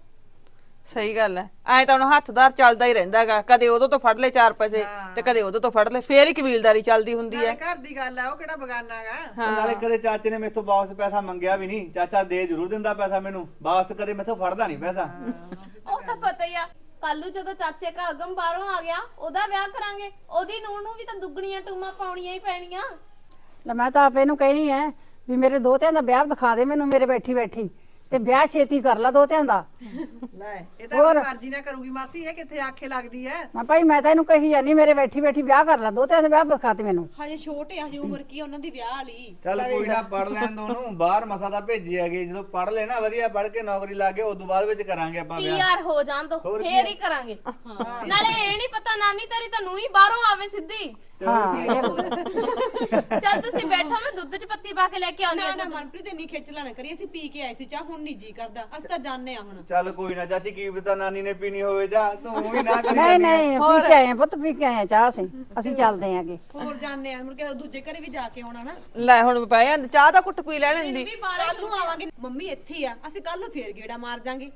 ਸਹੀ ਗੱਲ ਹੈ ਐ ਤਾਂ ਹੁਣ ਹੱਥਦਾਰ ਚੱਲਦਾ ਹੀ ਰਹਿੰਦਾਗਾ ਕਦੇ ਉਦੋਂ ਤੋਂ ਫੜ ਲੈ ਚਾਰ ਪੈਸੇ ਤੇ ਕਦੇ ਉਦੋਂ ਤੋਂ ਫੜ ਲੈ ਫੇਰ ਹੀ ਕਬੀਲਦਾਰੀ ਚੱਲਦੀ ਹੁੰਦੀ ਹੈ ਨਾਲੇ ਘਰ ਦੀ ਗੱਲ ਆ ਉਹ ਕਿਹੜਾ ਬਗਾਨਾਗਾ ਨਾਲੇ ਕਦੇ ਚਾਚੇ ਨੇ ਮੇਥੋਂ ਵਾਪਸ ਪੈਸਾ ਮੰਗਿਆ ਵੀ ਨਹੀਂ। ਚਾਚਾ ਦੇ ਜ਼ਰੂਰ ਦਿੰਦਾ ਪੈਸਾ ਮੈਨੂੰ। ਵਾਪਸ ਕਦੇ ਮੇਥੋਂ ਫੜਦਾ ਨਹੀਂ ਪੈਸਾ। ਉਹ ਤਾਂ ਪਤਾ ਹੀ ਆ ਕੱਲ ਨੂੰ ਜਦੋਂ ਚਾਚੇ ਕਾ ਅਗਮ ਬਾਹਰੋਂ ਆ ਗਿਆ, ਉਹਦਾ ਵਿਆਹ ਕਰਾਂਗੇ। ਉਹਦੀ ਨੂੰਹ ਨੂੰ ਵੀ ਤਾਂ ਦੁੱਗਣੀਆਂ ਟੂਮਾਂ ਪਾਉਣੀਆਂ ਹੀ ਪੈਣੀਆਂ। ਲੈ ਮੈਂ ਤਾਂ ਆਪ ਇਹਨੂੰ ਕਹਿਣੀ ਹੈ ਵੀ ਮੇਰੇ ਦੋਤਿਆਂ ਦਾ ਵਿਆਹ ਦਿਖਾ ਦੇ ਮੈਨੂੰ ਮੇਰੇ ਬੈਠੀ ਬੈਠੀ ਤੇ ਵਿਆਹ ਛੇਤੀ ਕਰ ਲਾ ਦੋਤਿਆਂ ਦਾ। ਲੈ ਇਹ ਤਾਂ ਮਰਜ਼ੀ ਨਾਲ ਕਰੂਗੀ ਮਾਸੀ ਇਹ ਕਿੱਥੇ ਆਖੇ ਲੱਗਦੀ ਹੈ ਨਾ ਭਾਈ ਮੈਂ ਤਾਂ ਇਹਨੂੰ ਕਹੀ ਜਾਨੀ ਮੇਰੇ ਬੈਠੀ ਬੈਠੀ ਵਿਆਹ ਕਰ ਲਾ ਦਾ ਵਿਆਹ ਦਿਖਾ ਤੇ ਮੈਨੂੰ। ਹਜੇ ਛੋਟੇ ਆ ਹਜੇ ਉਮਰ ਕੀ ਆ ਉਹਨਾਂ ਦੀ ਵਿਆਹ ਵਾਲੀ। ਚੱਲ ਕੋਈ ਨਾ ਪੜ ਲੈਣ ਦੋ ਉਹਨੂੰ ਬਾਹਰ ਮਸਾ ਦਾ ਭੇਜੀ ਹੈਗੇ ਜਦੋਂ ਪੜ ਲੈਣਾ ਵਧੀਆ ਪੜ ਕੇ ਨੌਕਰੀ ਲੱਗ ਗਏ ਉਦੋਂ ਬਾਅਦ ਵਿੱਚ ਕਰਾਂਗੇ ਆਪਾਂ ਵਿਆਹ। ਪੀਆਰ ਹੋ ਜਾਣ ਦੋ ਹੋਰ ਕੀ ਫੇਰ ਹੀ ਕਰਾਂਗੇ। ਨਾਲੇ ਇਹ ਨਹੀਂ ਪਤਾ ਨਾਨੀ ਤੇਰੀ ਤਾਂ ਨੂੰ ਹੀ ਬਾਹਰੋਂ ਆਵੇ ਸਿੱਧੀ। ਹਾਂ ਇਹ- ਚੱਲ ਤੁਸੀਂ ਬੈਠੋ ਮੈਂ ਦੁੱਧ ਚ ਪੱਤੀ ਪਾ ਕੇ ਲੈ ਕੇ ਆਉਂਦੀ ਨਾ ਹਾਂ ਨਾ ਮਨਪ੍ਰੀਤ ਇੰਨੀ ਖੇਚਲਾ ਨਾ ਕਰੀ ਅਸੀਂ ਪੀ ਕੇ ਆਏ ਸੀ ਚਾਹ ਹੁਣ ਨਹੀਂ ਜੀ ਕਰਦਾ ਅਸੀਂ ਤਾਂ ਜਾਣਦੇ ਆ ਹੁਣ। ਚੱਲ ਕੋਈ ਨਾ ਚਾਚੀ ਕੀ ਪਤਾ ਨਾਨੀ ਨੇ ਪੀਣੀ ਹੋਵੇ ਜਾ ਤੂੰ ਵੀ ਨਾ ਕਰੀ ਨਹੀਂ ਨਹੀਂ ਪੀ ਕੇ ਆਏ ਆ, ਪੁੱਤ ਪੀ ਕੇ ਆਏ ਆ ਚਾਹ ਅਸੀਂ ਅਸੀਂ ਚੱਲਦੇ ਆਂਗੇ ਹੋਰ ਜਾਣਦੇ ਆ ਮੁੜ ਕੇ ਦੂਜੇ ਘਰੇ ਵੀ ਜਾ ਕੇ ਆਉਣਾ ਨਾ। ਲੈ ਹੁਣ ਪੈ ਜਾਂਦੇ ਚਾਹ ਦਾ ਕੁੱਟ ਪੀ ਲੈਣ ਦੀ। ਕੱਲ ਨੂੰ ਆਵਾਂਗੇ। ਮੰਮੀ ਇੱਥੇ ਹੀ ਆ ਅਸੀਂ ਕੱਲ ਨੂੰ ਫੇਰ ਗੇੜਾ ਮਾਰ ਜਾਾਂਗੇ।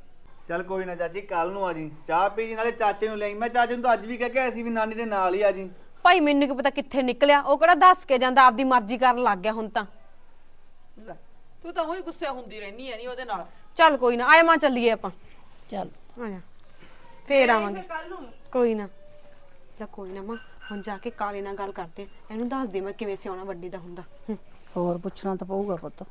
ਚੱਲ ਕੋਈ ਨਾ ਚਾਚੀ ਕੱਲ ਨੂੰ ਆ ਜੀ। ਚਾਹ ਪੀ ਜੀ ਨਾਲੇ ਚਾਚੇ ਨੂੰ ਲੈ ਆਈ। ਮੈਂ ਚਾਚੇ ਨੂੰ ਤਾਂ ਅੱਜ ਵੀ ਕਹਿ ਕੇ ਆਇਆ ਸੀ ਵੀ ਨਾਨੀ ਦੇ ਨਾਲ ਹੀ ਆ ਜੀ। ਭਾਈ ਮੈਨੂੰ ਕੀ ਪਤਾ ਕਿੱਥੇ ਨਿਕਲਿਆ ਉਹ ਕਿਹੜਾ ਦੱਸ ਕੇ ਜਾਂਦਾ ਆਪਦੀ ਮਰਜ਼ੀ ਕਰਨ ਲੱਗ ਗਿਆ ਹੁਣ ਤਾਂ। ਲੈ, ਤੂੰ ਤਾਂ ਉਹੀ ਗੁੱਸੇ ਹੁੰਦੀ ਰਹਿਨੀ ਐ ਨਹੀਂ ਉਹਦੇ ਨਾਲ। ਚੱਲ ਕੋਈ ਨਾ ਆਏ ਮਾਂ ਚੱਲੀਏ ਆਪਾਂ। ਚੱਲ। ਆ ਜਾ। ਫੇਰ ਆਵਾਂਗੇ। ਕੋਈ ਨਾ। ਲੈ ਕੋਈ ਨਾ ਮਾਂ ਹੁਣ ਜਾ ਕੇ ਕਾਲੇ ਨਾਲ ਗੱਲ ਕਰਦੇ ਆ। ਇਹਨੂੰ ਦੱਸ ਦੇ ਮੈਂ ਕਿਵੇਂ ਸਿਆਉਣਾ ਵੱਡੀ ਦਾ ਹੁੰਦਾ। ਹੂੰ। ਹੋਰ ਪੁੱਛਣਾ ਤਾਂ ਪਊਗਾ ਪੁੱਤ।